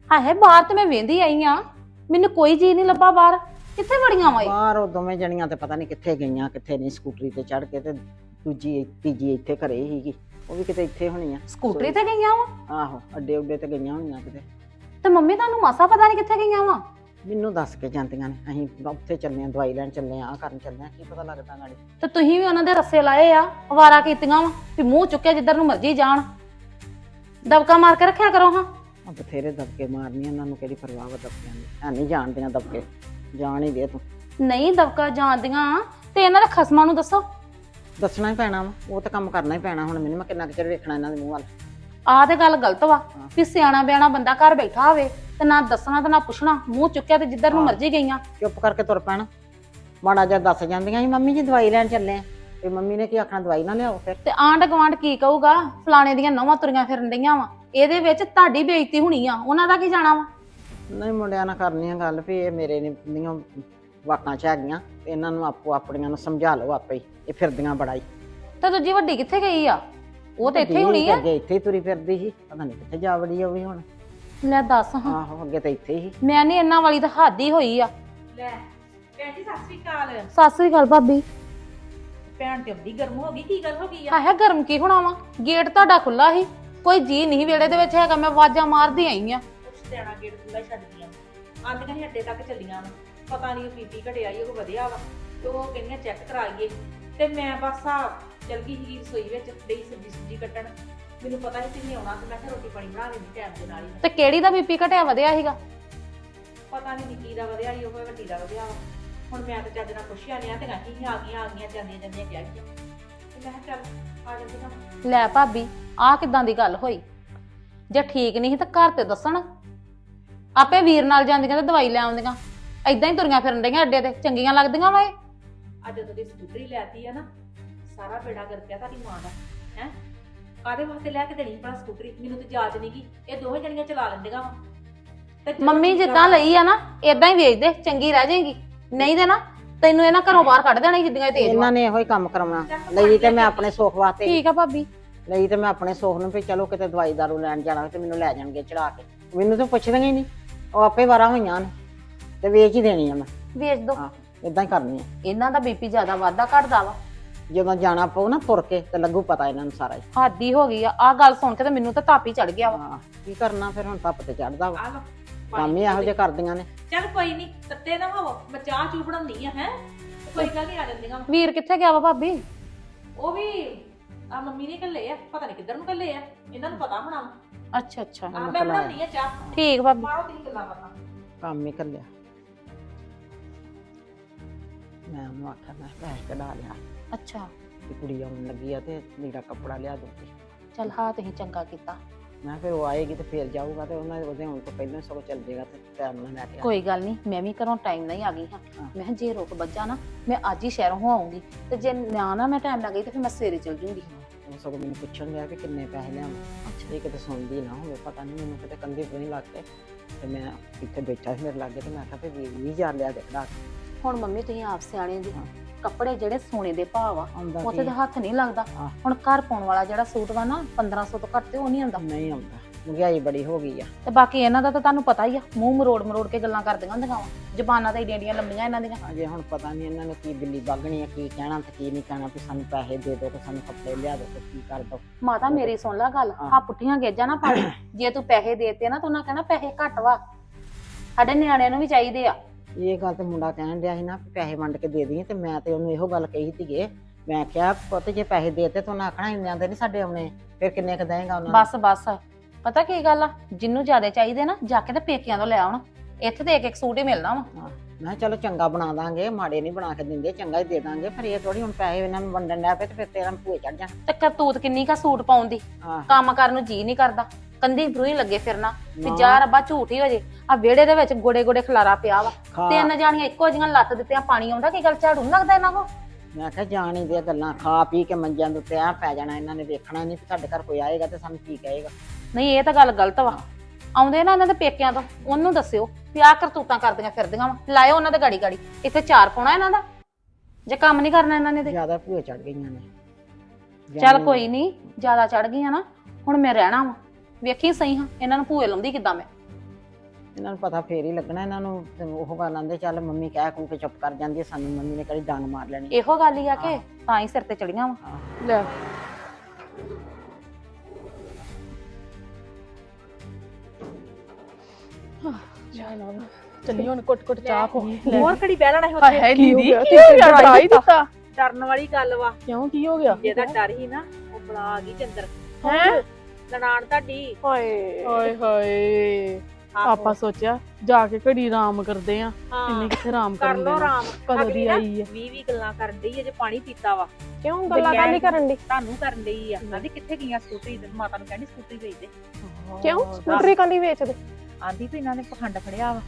ਹਾਏ ਬਾਹਰ ਤੇ ਮੈਂ ਵੇਂਦੀ ਆਈ ਆ ਮੈਨੂੰ ਕੋਈ ਚੀਜ਼ ਨਹੀਂ ਲੱਭਾ ਬਾਹਰ। ਕਿੱਥੇ ਵੜੀਆਂ ਵਾਈ ਬਾਹਰ ਉਹ ਦੋਵੇਂ ਜਣੀਆਂ ਤੇ ਪਤਾ ਨਹੀਂ ਕਿੱਥੇ ਗਈਆਂ ਕਿੱਥੇ ਨਹੀਂ ਸਕੂਟਰੀ ਤੇ ਚੜ ਕੇ ਤੇ ਦੂਜੀ ਤੀਜੀ ਇੱਥੇ ਘਰੇ ਹੀਗੀ ਉਹ ਵੀ ਕਿਤੇ ਇੱਥੇ ਹੋਣੀ ਆ। ਸਕੂਟਰੀ ਤੇ ਗਈਆਂ ਵਾ? ਆਹੋ ਅੱਡੇ ਉੱਡੇ ਤੇ ਗਈਆਂ ਹੋਣੀਆਂ ਕਿਤੇ। ਤੇ ਮੰਮੀ ਤੁਹਾਨੂੰ ਮਾਸਾ ਪਤਾ ਨਹੀਂ ਕਿੱਥੇ ਗਈਆਂ ਵਾ? ਮੈਨੂੰ ਦੱਸ ਕੇ ਜਾਂਦੀਆਂ ਨੇ। ਅਸੀਂ ਉੱਥੇ ਚੱਲੇ ਆ ਦਵਾਈ ਲੈਣ ਚੱਲੇ ਆ ਕਰਨ ਚੱਲੇ ਆ ਕੀ ਪਤਾ ਲੱਗਦਾ ਨਾਲੇ। ਤੇ ਤੁਸੀਂ ਵੀ ਉਹਨਾਂ ਦੇ ਰੱਸੇ ਲਾਏ ਆ ਅਵਾਰਾ ਕੀਤੀਆਂ ਵਾ ਵੀ ਮੂੰਹ ਚੁੱਕਿਆ ਜਿੱਧਰ ਨੂੰ ਮਰਜ਼ੀ ਜਾਣ। ਦਬਕਾ ਮਾਰ ਕੇ ਰੱਖਿਆ ਕਰੋ ਹਾਂ। ਆ ਬਥੇਰੇ ਦਬਕੇ ਮਾਰਨੀਆਂ ਉਹਨਾਂ ਨੂੰ ਕਿਹੜੀ ਪਰਵਾਹ ਵਾ ਦਬਕਿਆਂ ਦੀ। ਐ ਨਹੀਂ ਜਾਣਦੀਆਂ ਦਬਕੇ। ਜਾਣ ਹੀ ਦੇ ਤੂੰ। ਨਹੀਂ ਦਬਕਾ ਜਾਂਦੀਆਂ ਤੇ ਇਹਨਾਂ ਦੇ ਖਸਮਾਂ ਨੂੰ ਦੱਸੋ। ਦੱਸਣਾ ਹੀ ਪੈਣਾ ਵਾ ਉਹ ਤਾਂ ਕੰਮ ਕਰਨਾ ਹੀ ਪੈਣਾ ਹੁਣ ਮੈਨੂੰ ਮੈਂ ਕਿੰਨਾ ਕੁ ਚਿਰ ਵੇਖਣਾ ਇਹਨਾਂ ਦੇ ਮੂੰਹ ਵੱਲ। ਆਹ ਤੇ ਗੱਲ ਗਲਤ ਵਾ ਵੀ ਸਿਆਣਾ ਬਿਆਣਾ ਬੰਦਾ ਘਰ ਬੈਠਾ ਹੋਵੇ ਤੇ ਨਾ ਦੱਸਣਾ ਤੇ ਨਾ ਪੁੱਛਣਾ ਮੂੰਹ ਚੁੱਕਿਆ ਤੇ ਜਿੱਧਰ ਨੂੰ ਮਰਜ਼ੀ ਗਈਆਂ। ਚੁੱਪ ਕਰਕੇ ਤੁਰ ਪੈਣਾ। ਮਾੜਾ ਜਿਹਾ ਦੱਸ ਜਾਂਦੀਆਂ ਸੀ ਮੰਮੀ ਜੀ ਦਵਾਈ ਲੈਣ ਚੱਲੇ ਆ। ਤੇ ਮੰਮੀ ਨੇ ਕੀ ਆਖਣਾ ਦਵਾਈ ਨਾ ਲਿਆਓ ਫਿਰ? ਤੇ ਆਂਢ ਗਵਾਂਢ ਕੀ ਕਹੂਗਾ? ਫਲਾਣੇ ਦੀਆਂ ਨੌਵਾਂ ਤੁਰੀਆਂ ਫਿਰਨ ਡਈਆਂ ਵਾ। ਇਹਦੇ ਵਿੱਚ ਤੁਹਾਡੀ ਬੇਇੱਜ਼ਤੀ ਹੋਣੀ ਆ ਉਹਨਾਂ ਦਾ ਕੀ ਜਾਣਾ ਵਾ? ਨਹੀਂ ਮੁੰਡਿਆਂ ਨਾਲ ਕਰਨੀ ਆ ਗੱਲ ਵੀ ਇਹ ਮੇਰੇ ਨੇ ਦੀਆਂ ਵਾਕਾਂ ਚ ਹੈਗੀਆਂ ਤੇ ਇਹਨਾਂ ਨੂੰ ਆਪੋ ਆਪਣੀਆਂ ਨੂੰ ਸਮਝਾ ਲਓ ਆਪੇ ਹੀ ਇਹ ਫਿਰਦੀਆਂ ਬੜਾਈ ਤੇ ਦੂਜੀ ਵੱਡੀ ਕਿੱਥੇ ਗਈ ਆ? ਉਹ ਤੇ ਇੱਥੇ ਹੀ ਹੋਣੀ ਆ। ਅੱਗੇ ਇੱਥੇ ਹੀ ਤੁਰੀ ਫਿਰਦੀ ਸੀ ਪਤਾ ਨਹੀਂ ਕਿੱਥੇ ਜਾ ਵੜੀ ਉਹ ਵੀ ਹੁਣ। ਲੈ ਦੱਸ ਹਾਂ। ਆਹੋ ਅੱਗੇ ਤਾਂ ਇੱਥੇ ਹੀ। ਮੈਂ ਨਹੀਂ ਇਹਨਾਂ ਵਾਲੀ ਤਾਂ ਹੱਦ ਹੀ ਹੋਈ ਆ। ਲੈ ਭੈਣ ਜੀ ਸਤਿ ਸ੍ਰੀ ਅਕਾਲ। ਸਤਿ ਸ੍ਰੀ ਅਕਾਲ ਭਾਬੀ। ਭੈਣ ਤੇ ਅੱਡੀ ਗਰਮ ਹੋ ਗਈ ਕੀ ਗੱਲ ਹੋ ਗਈ ਆ? ਹਾਂ ਹੈ ਗਰਮ ਕੀ ਹੋਣਾ ਵਾ? ਗੇਟ ਤੁਹਾਡਾ ਖੁੱਲਾ ਸੀ। ਕੋਈ ਜੀ ਨਹੀਂ ਵੇੜੇ ਦੇ ਵਿੱਚ ਹੈਗਾ ਮੈਂ ਆਵਾਜ਼ਾਂ ਮਾਰਦੀ ਆਈ ਆ। ਕੁਛ ਦੇਣਾ ਗੇਟ ਖੁੱਲਾ ਛੱਡ ਦੀਆਂ। ਆਂਦੀਆਂ ਸੀ ਅੱਡੇ ਤੱਕ ਚੱਲੀਆਂ ਵਾ। ਪਤਾ ਨਹੀਂ ਬੀਪੀ ਘਟਿਆ ਹੀ ਉਹ ਵਧਿਆ ਵਾ ਤੇ ਉਹ ਕਹਿੰਦੀਆਂ ਚੈੱਕ ਕਰਾਈਏ। ਤੇ ਮੈਂ ਬਸ ਆ ਚਲ ਗਈ ਸੀ ਰਸੋਈ ਵਿੱਚ ਡਈ ਸਬਜ਼ੀ ਸੁਬਜ਼ੀ ਕੱਟਣ। ਮੈਨੂੰ ਪਤਾ ਸੀ ਤੁਸੀਂ ਆਉਣਾ ਤੇ ਮੈਂ ਕਿਹਾ ਰੋਟੀ ਪਾਣੀ ਬਣਾ ਲੈਂਦੀ ਟਾਈਮ ਦੇ ਨਾਲ ਹੀ। ਤੇ ਕਿਹੜੀ ਦਾ ਬੀਪੀ ਘਟਿਆ ਵਧਿਆ ਸੀਗਾ? ਪਤਾ ਨਹੀਂ ਨਿੱਕੀ ਦਾ ਵਧਿਆ ਹੀ ਉਹ ਵੱਡੀ ਦਾ ਵਧਿਆ ਵਾ। ਹੁਣ ਮੈਂ ਤਾਂ ਚੱਜ ਨਾਲ ਪੁੱਛਿਆ ਨਹੀਂ ਆ ਤੇ ਕਹੀ ਆ ਗਈਆਂ ਆ ਗਈਆਂ ਜਾਂਦੀਆਂ ਜਾਂਦੀਆਂ ਕਹਿ ਗਈਆਂ ਤੇ ਮੈਂ ਕਿਹਾ ਚੱਲ ਆ ਜਾਂਦੀਆਂ ਲੈ ਭਾਬੀ ਆਹ ਕਿਦਾਂ ਦੀ ਗੱਲ ਹੋਈ? ਜੇ ਠੀਕ ਨਹੀਂ ਸੀ ਤਾਂ ਘਰ ਤੇ ਦੱਸਣ। ਆਪੇ ਵੀਰ ਨਾਲ ਜਾਂਦੀਆਂ ਤੇ ਦਵਾਈ ਲੈ ਆਉਂਦੀਆਂ। ਐਦਾਂ ਹੀ ਤੁਰੀਆਂ ਫਿਰਨ ਡਈਆਂ ਅੱਡੇ ਤੇ ਚੰਗੀਆਂ ਲੱਗਦੀਆਂ ਵਾ ਇਹ? ਅੱਜ ਜਦੋਂ ਦੀ ਸਕੂਟਰੀ ਲੈਤੀ ਆ ਨਾ ਸਾਰਾ ਬੇੜਾ ਕਰ ਗਿਆ ਤੁਹਾਡੀ ਮਾਂ ਦਾ ਹੈ? ਕਾਦੇ ਵਾਸਤੇ ਲੈ ਕੇ ਦੇਣੀ ਪੜਾ ਸਕੂਟਰੀ? ਮੈਨੂੰ ਤੇ ਜਾਚ ਨਹੀਂ ਗਈ ਇਹ ਦੋਵੇਂ ਜਣੀਆਂ ਚਲਾ ਲੈਂਦੀਆਂ ਵਾ। ਤੇ ਜਦੋਂ ਮੰਮੀ ਚੀਜ਼ਾਂ- ਜਿੱਦਾਂ ਲਈ ਆ ਨਾ ਏਦਾਂ ਹੀ ਵੇਚ ਦੇ ਚੰਗੀ ਰਹਿ ਜਾਏਗੀ। ਨਹੀਂ ਤੇ ਨਾ ਤੈਨੂੰ ਇਹਨਾਂ ਘਰੋਂ ਬਾਹਰ ਕੱਢ ਦੇਣਾ ਸੀ ਜਿੱਦੀਆਂ ਇਹ ਤੇਜ਼ ਵਾ। ਇਹਨਾਂ ਨੇ ਇਹੋ ਹੀ ਕੰਮ ਕਰਾਉਣਾ। ਲਈ ਤੇ ਮੈਂ ਆਪਣੇ ਸੁੱਖ ਵਾਸਤੇ ਠੀਕ ਆ ਭਾਬੀ। ਲਈ ਤੇ ਮੈਂ ਆਪਣੇ ਸੁੱਖ ਨੂੰ ਵੀ ਚਲੋ ਕਿਤੇ ਦਵਾਈ ਦਾਰੂ ਲੈਣ ਜਾਣਾ ਤੇ ਮੈਨੂੰ ਲੈ ਜਾਣਗੇ ਚੜਾ ਕੇ। ਮੈਨੂੰ ਤਾਂ ਪੁੱਛਦੀਆਂ ਹੀ ਨਹੀਂ ਉਹ ਆਪੇ ਵਾਰਾਂ ਹੋਈਆਂ ਨੇ। ਤੇ ਵੇਚ ਹੀ ਦੇਣੀ ਆ ਮੈਂ। ਵੇਚ ਦੋ। ਹਾਂ ਇਦਾਂ ਹੀ ਕਰਨੀ ਆ। ਇਹਨਾਂ ਦਾ ਬੀਪੀ ਜ਼ਿਆਦਾ ਵਾਧਾ ਘਟਦਾ ਵਾ। ਜਦੋਂ ਜਾਣਾ ਪਊ ਨਾ ਤੁਰ ਕੇ ਤੇ ਲੱਗੂ ਪਤਾ ਇਹਨਾਂ ਨੂੰ ਸਾਰਾ ਹੀ। ਹਾਦੀ ਹੋ ਗਈ ਆ। ਆ ਗੱਲ ਸੁਣ ਕੇ ਤੇ ਮੈਨੂੰ ਤਾਂ ਤਾਪੀ ਚੜ ਗਿਆ ਵਾ। ਹਾਂ ਕੀ ਕਰਨਾ ਫਿਰ ਹੁਣ ਤੱਪ ਤੇ ਚੜਦਾ ਵਾ। ਆ ਲਓ ਕੰਮ ਹੀ ਇਹੋ ਜਿਹੇ ਕਰਦੀਆਂ ਨੇ। ਚੱਲ ਕੋਈ ਨਹੀਂ ਤੱਤੇ ਨਾ ਹੋਵੋ। ਮੈਂ ਚਾਹ ਚੂ ਬਣਾਉਂਦੀ ਆ ਹੈ? ਕੋਈ ਗੱਲ ਨਹੀਂ ਆ ਜਾਂਦੀਆਂ ਵਾਂ। ਵੀਰ ਕਿੱਥੇ ਗਿਆ ਵਾ ਭਾਬੀ? ਉਹ ਵੀ ਆ ਮੰਮੀ ਨੇ ਕੱਲੇ ਆ ਪਤਾ ਨਹੀਂ ਕਿੱਧਰ ਨੂੰ ਕੱਲੇ ਆ। ਇਹਨਾਂ ਨੂੰ ਪਤਾ ਹੋਣਾ ਅੱਛਾ ਅੱਛਾ। ਆ ਮੈਂ ਬਣਾਉਣੀ ਆ ਚਾਹ। ਠੀਕ ਭਾਬੀ। ਮਾਰੋ ਤੁਸੀਂ ਗੱਲਾਂ ਬਾਤਾਂ। ਕੰਮ ਹੀ ਕੱਲਿਆ ਮੈਂ ਉਹਨੂੰ ਆਖਿਆ ਮੈਂ ਪੈਸੇ ਕਢਾ ਲਿਆ ਅੱਛਾ ਕਿ ਕੁੜੀ ਆਉਣ ਲੱਗੀ ਆ ਤੇ ਲੀੜਾ ਕੱਪੜਾ ਲਿਆ ਦੂੰਗੀ ਚਲ ਹਾਂ ਤੁਸੀਂ ਚੰਗਾ ਕੀਤਾ ਮੈਂ ਕਿਹਾ ਫਿਰ ਉਹ ਆਏਗੀ ਤੇ ਫਿਰ ਜਾਊਗਾ ਤੇ ਉਹਨਾਂ ਦੇ ਉਹਦੇ ਹੁਣ ਤੋਂ ਪਹਿਲਾਂ ਹੀ ਸਗੋਂ ਚੱਲ ਜਾਏਗਾ ਤੇ ਟਾਈਮ ਨਾਲ ਲੈ ਕੇ ਆ ਕੋਈ ਗੱਲ ਨਹੀਂ ਮੈਂ ਵੀ ਘਰੋਂ ਟਾਈਮ ਨਹੀਂ ਆ ਗਈ ਹਾਂ ਹਾਂ। ਮੈਂ ਕਿਹਾ ਜੇ ਰੁਕ ਵੱਜਾ ਨਾ ਮੈਂ ਅੱਜ ਹੀ ਸ਼ਹਿਰੋਂ ਹੋ ਆਉਂਗੀ ਤੇ ਜੇ ਨਾ ਨਾ ਮੈਂ ਟਾਈਮ ਲੱਗ ਗਈ ਤੇ ਫਿਰ ਮੈਂ ਸਵੇਰੇ ਚਲ ਜੂੰਗੀ ਉਹ ਸਗੋਂ ਮੈਨੂੰ ਪੁੱਛਣ ਗਿਆ ਕਿ ਕਿੰਨੇ ਪੈਸੇ ਲਿਆਵਾਂ ਅੱਛਾ ਇਹ ਕਿਤੇ ਸੁਣਦੀ ਨਾ ਹੋਵੇ ਪਤਾ ਨਹੀਂ ਮੈਨੂੰ ਕਿਤੇ ਕੰਧੇ ਤੋਂ ਨਹੀਂ ਲੱਗ ਕੇ ਤੇ ਮੈਂ ਇੱਥੇ ਬੈਠਾ ਸੀ ਮੇਰੇ ਲਾਗੇ ਤੇ ਮੈਂ ਕਿਹਾ ਵੀ ਵੀਹ ਵੀਹ ਹਜ਼ਾਰ ਲਿਆ ਦੇ ਕਢਾ ਕੇ ਹੁਣ ਮੰਮੀ ਤੁਸੀਂ ਆਪ ਸਿਆਣੇ ਜੀ। ਕੱਪੜੇ ਜਿਹੜੇ ਸੋਨੇ ਦੇ ਭਾਅ ਆ ਆਉਂਦਾ ਉੱਥੇ ਤਾਂ ਹੱਥ ਨਹੀਂ ਲੱਗਦਾ। ਹੁਣ ਘਰ ਪਾਉਣ ਵਾਲਾ ਜਿਹੜਾ ਸੂਟ ਵਾ ਨਾ 1500 ਤੋਂ ਘੱਟ ਤੇ ਉਹ ਨਹੀਂ ਆਉਂਦਾ। ਨਹੀਂ ਆਉਂਦਾ। ਮਹਿੰਗਾਈ ਬੜੀ ਹੋ ਗਈ ਆ। ਤੇ ਬਾਕੀ ਇਹਨਾਂ ਦਾ ਤਾਂ ਤੁਹਾਨੂੰ ਪਤਾ ਹੀ ਆ ਮੂੰਹ ਮਰੋੜ ਮਰੋੜ ਕੇ ਗੱਲਾਂ ਕਰਦੀਆਂ ਹੁੰਦੀਆਂ ਵਾ। ਜ਼ਬਾਨਾਂ ਤਾਂ ਏਡੀਆਂ ਏਡੀਆਂ ਲੰਮੀਆਂ ਇਹਨਾਂ ਦੀਆਂ। ਅਜੇ ਹੁਣ ਪਤਾ ਨਹੀਂ ਇਹਨਾਂ ਨੇ ਕੀ ਬਿੱਲੀ ਬਾਗਣੀ ਆ ਕੀ ਕਹਿਣਾ ਤੇ ਕੀ ਨਹੀਂ ਕਹਿਣਾ ਵੀ ਸਾਨੂੰ ਪੈਸੇ ਦੇ ਦਿਓ ਤੇ ਸਾਨੂੰ ਕੱਪੜੇ ਲਿਆ ਦਿਓ ਤੇ ਕੀ ਕਰ ਦੋ ਮਾਤਾ ਮੇਰੀ ਸੁਣ ਲੈ ਗੱਲ। ਹਾਂ। ਆ ਪੁੱਠੀਆਂ ਗੇਜਾਂ ਨਾ ਪਾੜੀ ਜੇ ਤੂੰ ਪੈਸੇ ਦੇਤੇ ਨਾ ਤਾਂ ਉਹਨਾਂ ਕਹਿਣਾ ਪੈਸੇ ਘੱਟ ਵਾ। ਸਾਡੇ ਨਿਆਣਿਆਂ ਨੂੰ ਵੀ ਚਾਹੀਦੇ ਆ। ਇਹ ਗੱਲ ਤੇ ਮੁੰਡਾ ਕਹਿਣ ਡਿਆ ਸੀ ਨਾ ਵੀ ਪੈਸੇ ਵੰਡ ਕੇ ਦੇ ਦਈਏ ਤੇ ਮੈਂ ਤੇ ਉਹਨੂੰ ਇਹੋ ਗੱਲ ਕਹੀ ਸੀਗੇ। ਮੈਂ ਕਿਹਾ ਪੁੱਤ ਜੇ ਪੈਸੇ ਦੇਤੇ ਤਾਂ ਉਹਨਾਂ ਆਖਣਾ ਇੰਨਿਆਂ ਦੇ ਨਹੀਂ ਸਾਡੇ ਆਉਣੇ। ਫਿਰ ਕਿੰਨੇ ਕ ਦੇਂਗਾ ਉਹਨਾਂ ਨੂੰ? ਬਸ ਬਸ। ਪਤਾ ਕੀ ਗੱਲ ਆ? ਜਿੰਨੂੰ ਜ਼ਿਆਦਾ ਚਾਹੀਦੇ ਨਾ ਜਾ ਕੇ ਤੇ ਪੇਕਿਆਂ ਤੋਂ ਲੈ ਆਉਣ। ਇੱਥੇ ਤੇ ਇੱਕ ਇੱਕ ਸੂਟ ਹੀ ਮਿਲਣਾ ਵਾ। ਮੈਂ ਕਿਹਾ ਚਲੋ ਚੰਗਾ ਬਣਾ ਦਾਂਗੇ ਮਾੜੇ ਨਹੀਂ ਬਣਾ ਕੇ ਦਿੰਦੇ ਚੰਗਾ ਹੀ ਦੇ ਦਾਂਗੇ ਪਰ ਇਹ ਥੋੜੀ ਹੁਣ ਪੈਸੇ ਇਹਨਾਂ ਨੂੰ ਵੰਡਣ ਲੱਗ ਪਏ ਤੇ ਫਿਰ ਤੇਰਾ ਭੂਏ ਚੜ ਜਾਣ। ਤੇ ਕਰਤੂਤ ਕਿੰਨੀ ਕਾ ਸੂਟ ਪਾਉਣ ਦੀ ਆਹ। ਕੰਮ ਕਰਨ ਨੂੰ ਜੀ ਨਹੀਂ ਕਰਦਾ ਕੰਦੀ ਬਰੂਈ ਲੱਗੇ ਫਿਰਨਾ ਤੇ। ਜਾ ਰੱਬਾ ਝੂਠ ਹੀ ਹੋ ਜੇ। ਆ ਵਿਹੜੇ ਦੇ ਵਿੱਚ ਗੋੜੇ ਗੋੜੇ ਖਲਾਰਾ ਪਿਆ ਵਾ ਖਾ। ਤਿੰਨ ਜਾਣੀਆਂ ਇੱਕੋ ਜਿਹੀਆਂ ਲੱਤ ਦਿੱਤੀਆਂ ਪਾਣੀ ਆਉਂਦਾ ਕੀ ਗੱਲ ਝਾੜੂ ਨੀ ਲੱਗਦਾ ਇਹਨਾਂ ਕੋ ਮੈਂ ਕਿਹਾ ਜਾਣ ਦੀਆਂ ਗੱਲਾਂ ਖਾ ਪੀ ਕੇ ਮੰਜਿਆਂ ਦੇ ਉੱਤੇ ਆ ਪੈ ਜਾਣਾ ਇਹਨਾਂ ਨੇ ਵੇਖਣਾ ਨਹੀਂ ਕਿ ਸਾਡੇ ਘਰ ਕੋਈ ਆਏਗਾ ਤੇ ਸਾਨੂੰ ਕੀ ਕਹੇਗਾ। ਨਹੀਂ ਇਹ ਤਾਂ ਗੱਲ ਗਲਤ ਵਾ। ਆਉਂਦੇ ਨਾ ਇਹਨਾਂ ਦੇ ਪੇਕਿਆਂ ਤੋਂ ਉਹਨੂੰ ਦੱਸਿਓ ਵੀ ਆਹ ਕਰਤੂਤਾਂ ਕਰਦੀਆਂ ਫਿਰਦੀਆਂ ਵਾ। ਲਾਇਓ ਉਹਨਾਂ ਦੇ ਗਾੜੀ ਗਾੜੀ ਇੱਥੇ ਚਾਰ ਪਾਉਣਾ ਇਹਨਾਂ ਦਾ। ਜੇ ਕੰਮ ਨਹੀਂ ਕਰਨਾ ਇਹਨਾਂ ਨੇ ਤੇ। ਜ਼ਿਆਦਾ ਭੂਏ ਚੜ ਗਈਆਂ ਨੇ। ਚੱਲ ਕੋਈ ਨਹੀਂ ਜ਼ਿਆਦਾ ਚੜ ਗਈਆਂ ਨਾ ਹੁਣ ਮੈਂ ਰਹਿਣਾ ਵਾ। ਵੇਖੀ ਸਹੀ ਹਾਂ ਇਹਨਾਂ ਨੂੰ ਭੂਏ ਲਾਉਂਦੀ ਕਿੱਦਾਂ ਮੈਂ। ਇਹਨਾਂ ਨੂੰ ਪਤਾ ਫੇਰ ਹੀ ਲੱਗਣਾ ਇਹਨਾਂ ਨੂੰ ਤੇ ਉਹ ਗੱਲ ਆਂਦੇ ਚੱਲ ਮੰਮੀ ਕਹਿ ਕੂ ਕੇ ਚੁੱਪ ਕਰ ਜਾਂਦੀ ਹੈ, ਸਾਨੂੰ ਮੰਮੀ ਨੇ ਕਿਹੜੀ ਡਾਂਗ ਮਾਰ ਲੈਣੀ। ਇਹੋ ਗੱਲ ਹੀ ਆ ਕਿ ਤਾਂ ਹੀ ਸਿਰ ਤੇ ਚੜੀਆਂ ਵਾ। ਆਹ। ਲੈ ਚੱਲੀ ਹੁਣ ਕੁੱਟ ਕੁੱਟ ਚਾਹ ਪੋ ਹੋਰ ਘੜੀ ਬਹਿ ਲੈਣਾ ਸੀ ਹਾਏ ਉੱਥੇ। ਹਾਏ ਕੀ ਦੀਦੀ ਹੋ ਕੀ ਹੋ ਗਿਆ? ਡਰਾ ਹੀ ਦਿੱਤਾ। ਡਰਨ ਵਾਲੀ ਗੱਲ ਵਾ। ਕਿਉਂ ਕੀ ਹੋ ਗਿਆ? ਜਿਹਦਾ ਡਰ ਹੀ ਨਾ ਉਹ ਬਲਾ ਆ ਗਈ ਚੰਦਰ। ਹੈ? ਨਨਾਣ ਤੁਹਾਡੀ। ਹਾਏ। ਹਾਏ ਹਾਏ। ਆਪਾਂ ਸੋਚਿਆ ਜਾ ਕੇ ਘੜੀ ਆਰਾਮ ਕਰਦੇ ਆ। ਇੰਨੇ ਕਿੱਥੇ ਆਰਾਮ ਕਰ ਕਰਨ ਦੇਣਾ ਆਰਾਮ। ਕਦੋਂ ਦੀ ਆਈ ਹੈ 20 20 ਗੱਲਾਂ ਕਰਨ ਹੈ ਜੇ ਪਾਣੀ ਪੀਤਾ ਵਾ। ਕਿਉਂ ਗੱਲਾਂ ਕਾਹਲੀ ਕਰਨ ਦੀ ਤੁਹਾਨੂੰ ਕਰਨ ਡਈ ਆ। ਕਹਿੰਦੀ ਕਿੱਥੇ ਗਈਆਂ ਸਕੂਟਰੀ? ਮਾਤਾ ਨੂੰ ਕਹਿੰਦੀ ਸਕੂਟਰੀ ਵੇਚ ਦੇ। ਕਿਉਂ? ਸਕੂਟਰੀ ਕਾਲੀ ਵੇਚਦੇ? ਆਂਦੀ ਵੀ ਇਹਨਾਂ ਨੇ ਪਖੰਡ ਫੜਿਆ ਵਾ।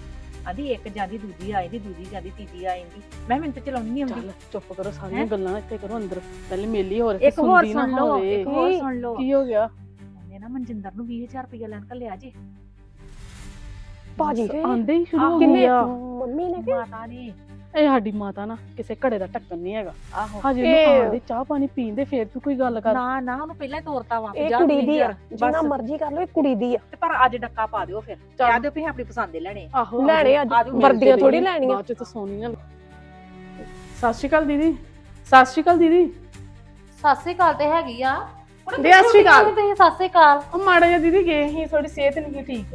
ਆਂਦੀ ਇੱਕ ਜਾਂਦੀ ਦੂਜੀ ਆਈਂਦੀ ਦੂਜੀ ਜਾਂਦੀ ਤੀਜੀ ਆਈਂਦੀ ਮੈਂ ਮੈਨੂੰ ਤੇ ਚਲਾਉਣੀ ਨਹੀਂ ਆਉਂਦੀ ਚੱਲ ਚੁੱਪ ਕਰੋ ਸਾਰੀਆਂ? ਗੱਲਾਂ ਇੱਥੇ ਕਰੋ ਅੰਦਰ। ਪਹਿਲੇ ਮੇਲੀ ਹੋਰ ਇੱਕ ਹੋਰ ਸੁਣਦੀ ਨਾ ਸੁਣ ਲਓ ਹੋਵੇ। ਇੱਕ ਹੋਰ? ਸੁਣ ਲਓ। ਕੀ ਹੋ ਗਿਆ? ਉਹਨੇ ਨਾ ਮਨਜਿੰਦਰ ਨੂੰ 20000 ਰੁਪਏ ਲੈਣ ਕੱਲਿਆ ਜੀ। ਭਾਜੀ ਆਂਦੇ ਹੀ ਸ਼ੁਰੂ। ਹੋ ਕਿੰਨੇ ਗਿਆ ਮੰਮੀ ਨੇ ਕਿ? ਮਾਤਾ ਨੇ। ਇਹ ਸਾਡੀ ਮਾਤਾ ਨਾ ਕਿਸੇ ਘੜੇ ਦਾ ਢੱਕਣ ਨਹੀਂ ਹੈਗਾ। ਆਹੋ। ਹਜੇ ਇਹ- ਉਹਨੂੰ ਆਂਦੇ ਚਾਹ ਪਾਣੀ ਪੀਂਦੇ ਫੇਰ ਤੂੰ ਕੋਈ ਗੱਲ ਕਰ। ਨਾ ਨਾ ਉਹਨੂੰ ਪਹਿਲਾਂ ਹੀ ਤੋਰਤਾ ਵਾ ਇਹ ਕੁੜੀ ਦੀ ਆ। ਜਿੰਨਾ ਮਰਜ਼ੀ ਕਰ ਲਓ ਇਹ ਕੁੜੀ ਦੀ ਆ। ਤੇ ਪਰ ਅੱਜ ਡੱਕਾ ਪਾ ਦਿਓ ਫਿਰ। ਕਹਿ ਦਿਓ ਵੀ ਆਪਣੀ ਪਸੰਦ ਦੇ ਲੈਣੇ ਆ। ਆਹੋ ਲੈਣੇ ਅੱਜ। ਆਜੋ ਵਰਦੀਆਂ ਥੋੜੀ ਲੈਣੀਆਂ। ਬਾਅਦ ਚ ਤਾਂ ਸੋਨੀਆਂ ਸਤਿ ਸ਼੍ਰੀ ਅਕਾਲ ਦੀਦੀ। ਸਤਿ ਸ਼੍ਰੀ ਅਕਾਲ ਦੀਦੀ। ਸਤਿ ਸ੍ਰੀ ਅਕਾਲ ਤੇ ਹੈਗੀ ਆ। ਦੇ ਸਤਿ ਸ਼੍ਰੀ ਅਕਾਲ। ਤੁਸੀਂ? ਸਤਿ ਸ੍ਰੀ ਅਕਾਲ। ਉਹ ਮਾੜਾ ਜਿਹਾ ਦੀਦੀ ਗਏ ਸੀ ਥੋੜੀ ਸਿਹਤ ਨਹੀਂ ਸੀ ਠੀਕ।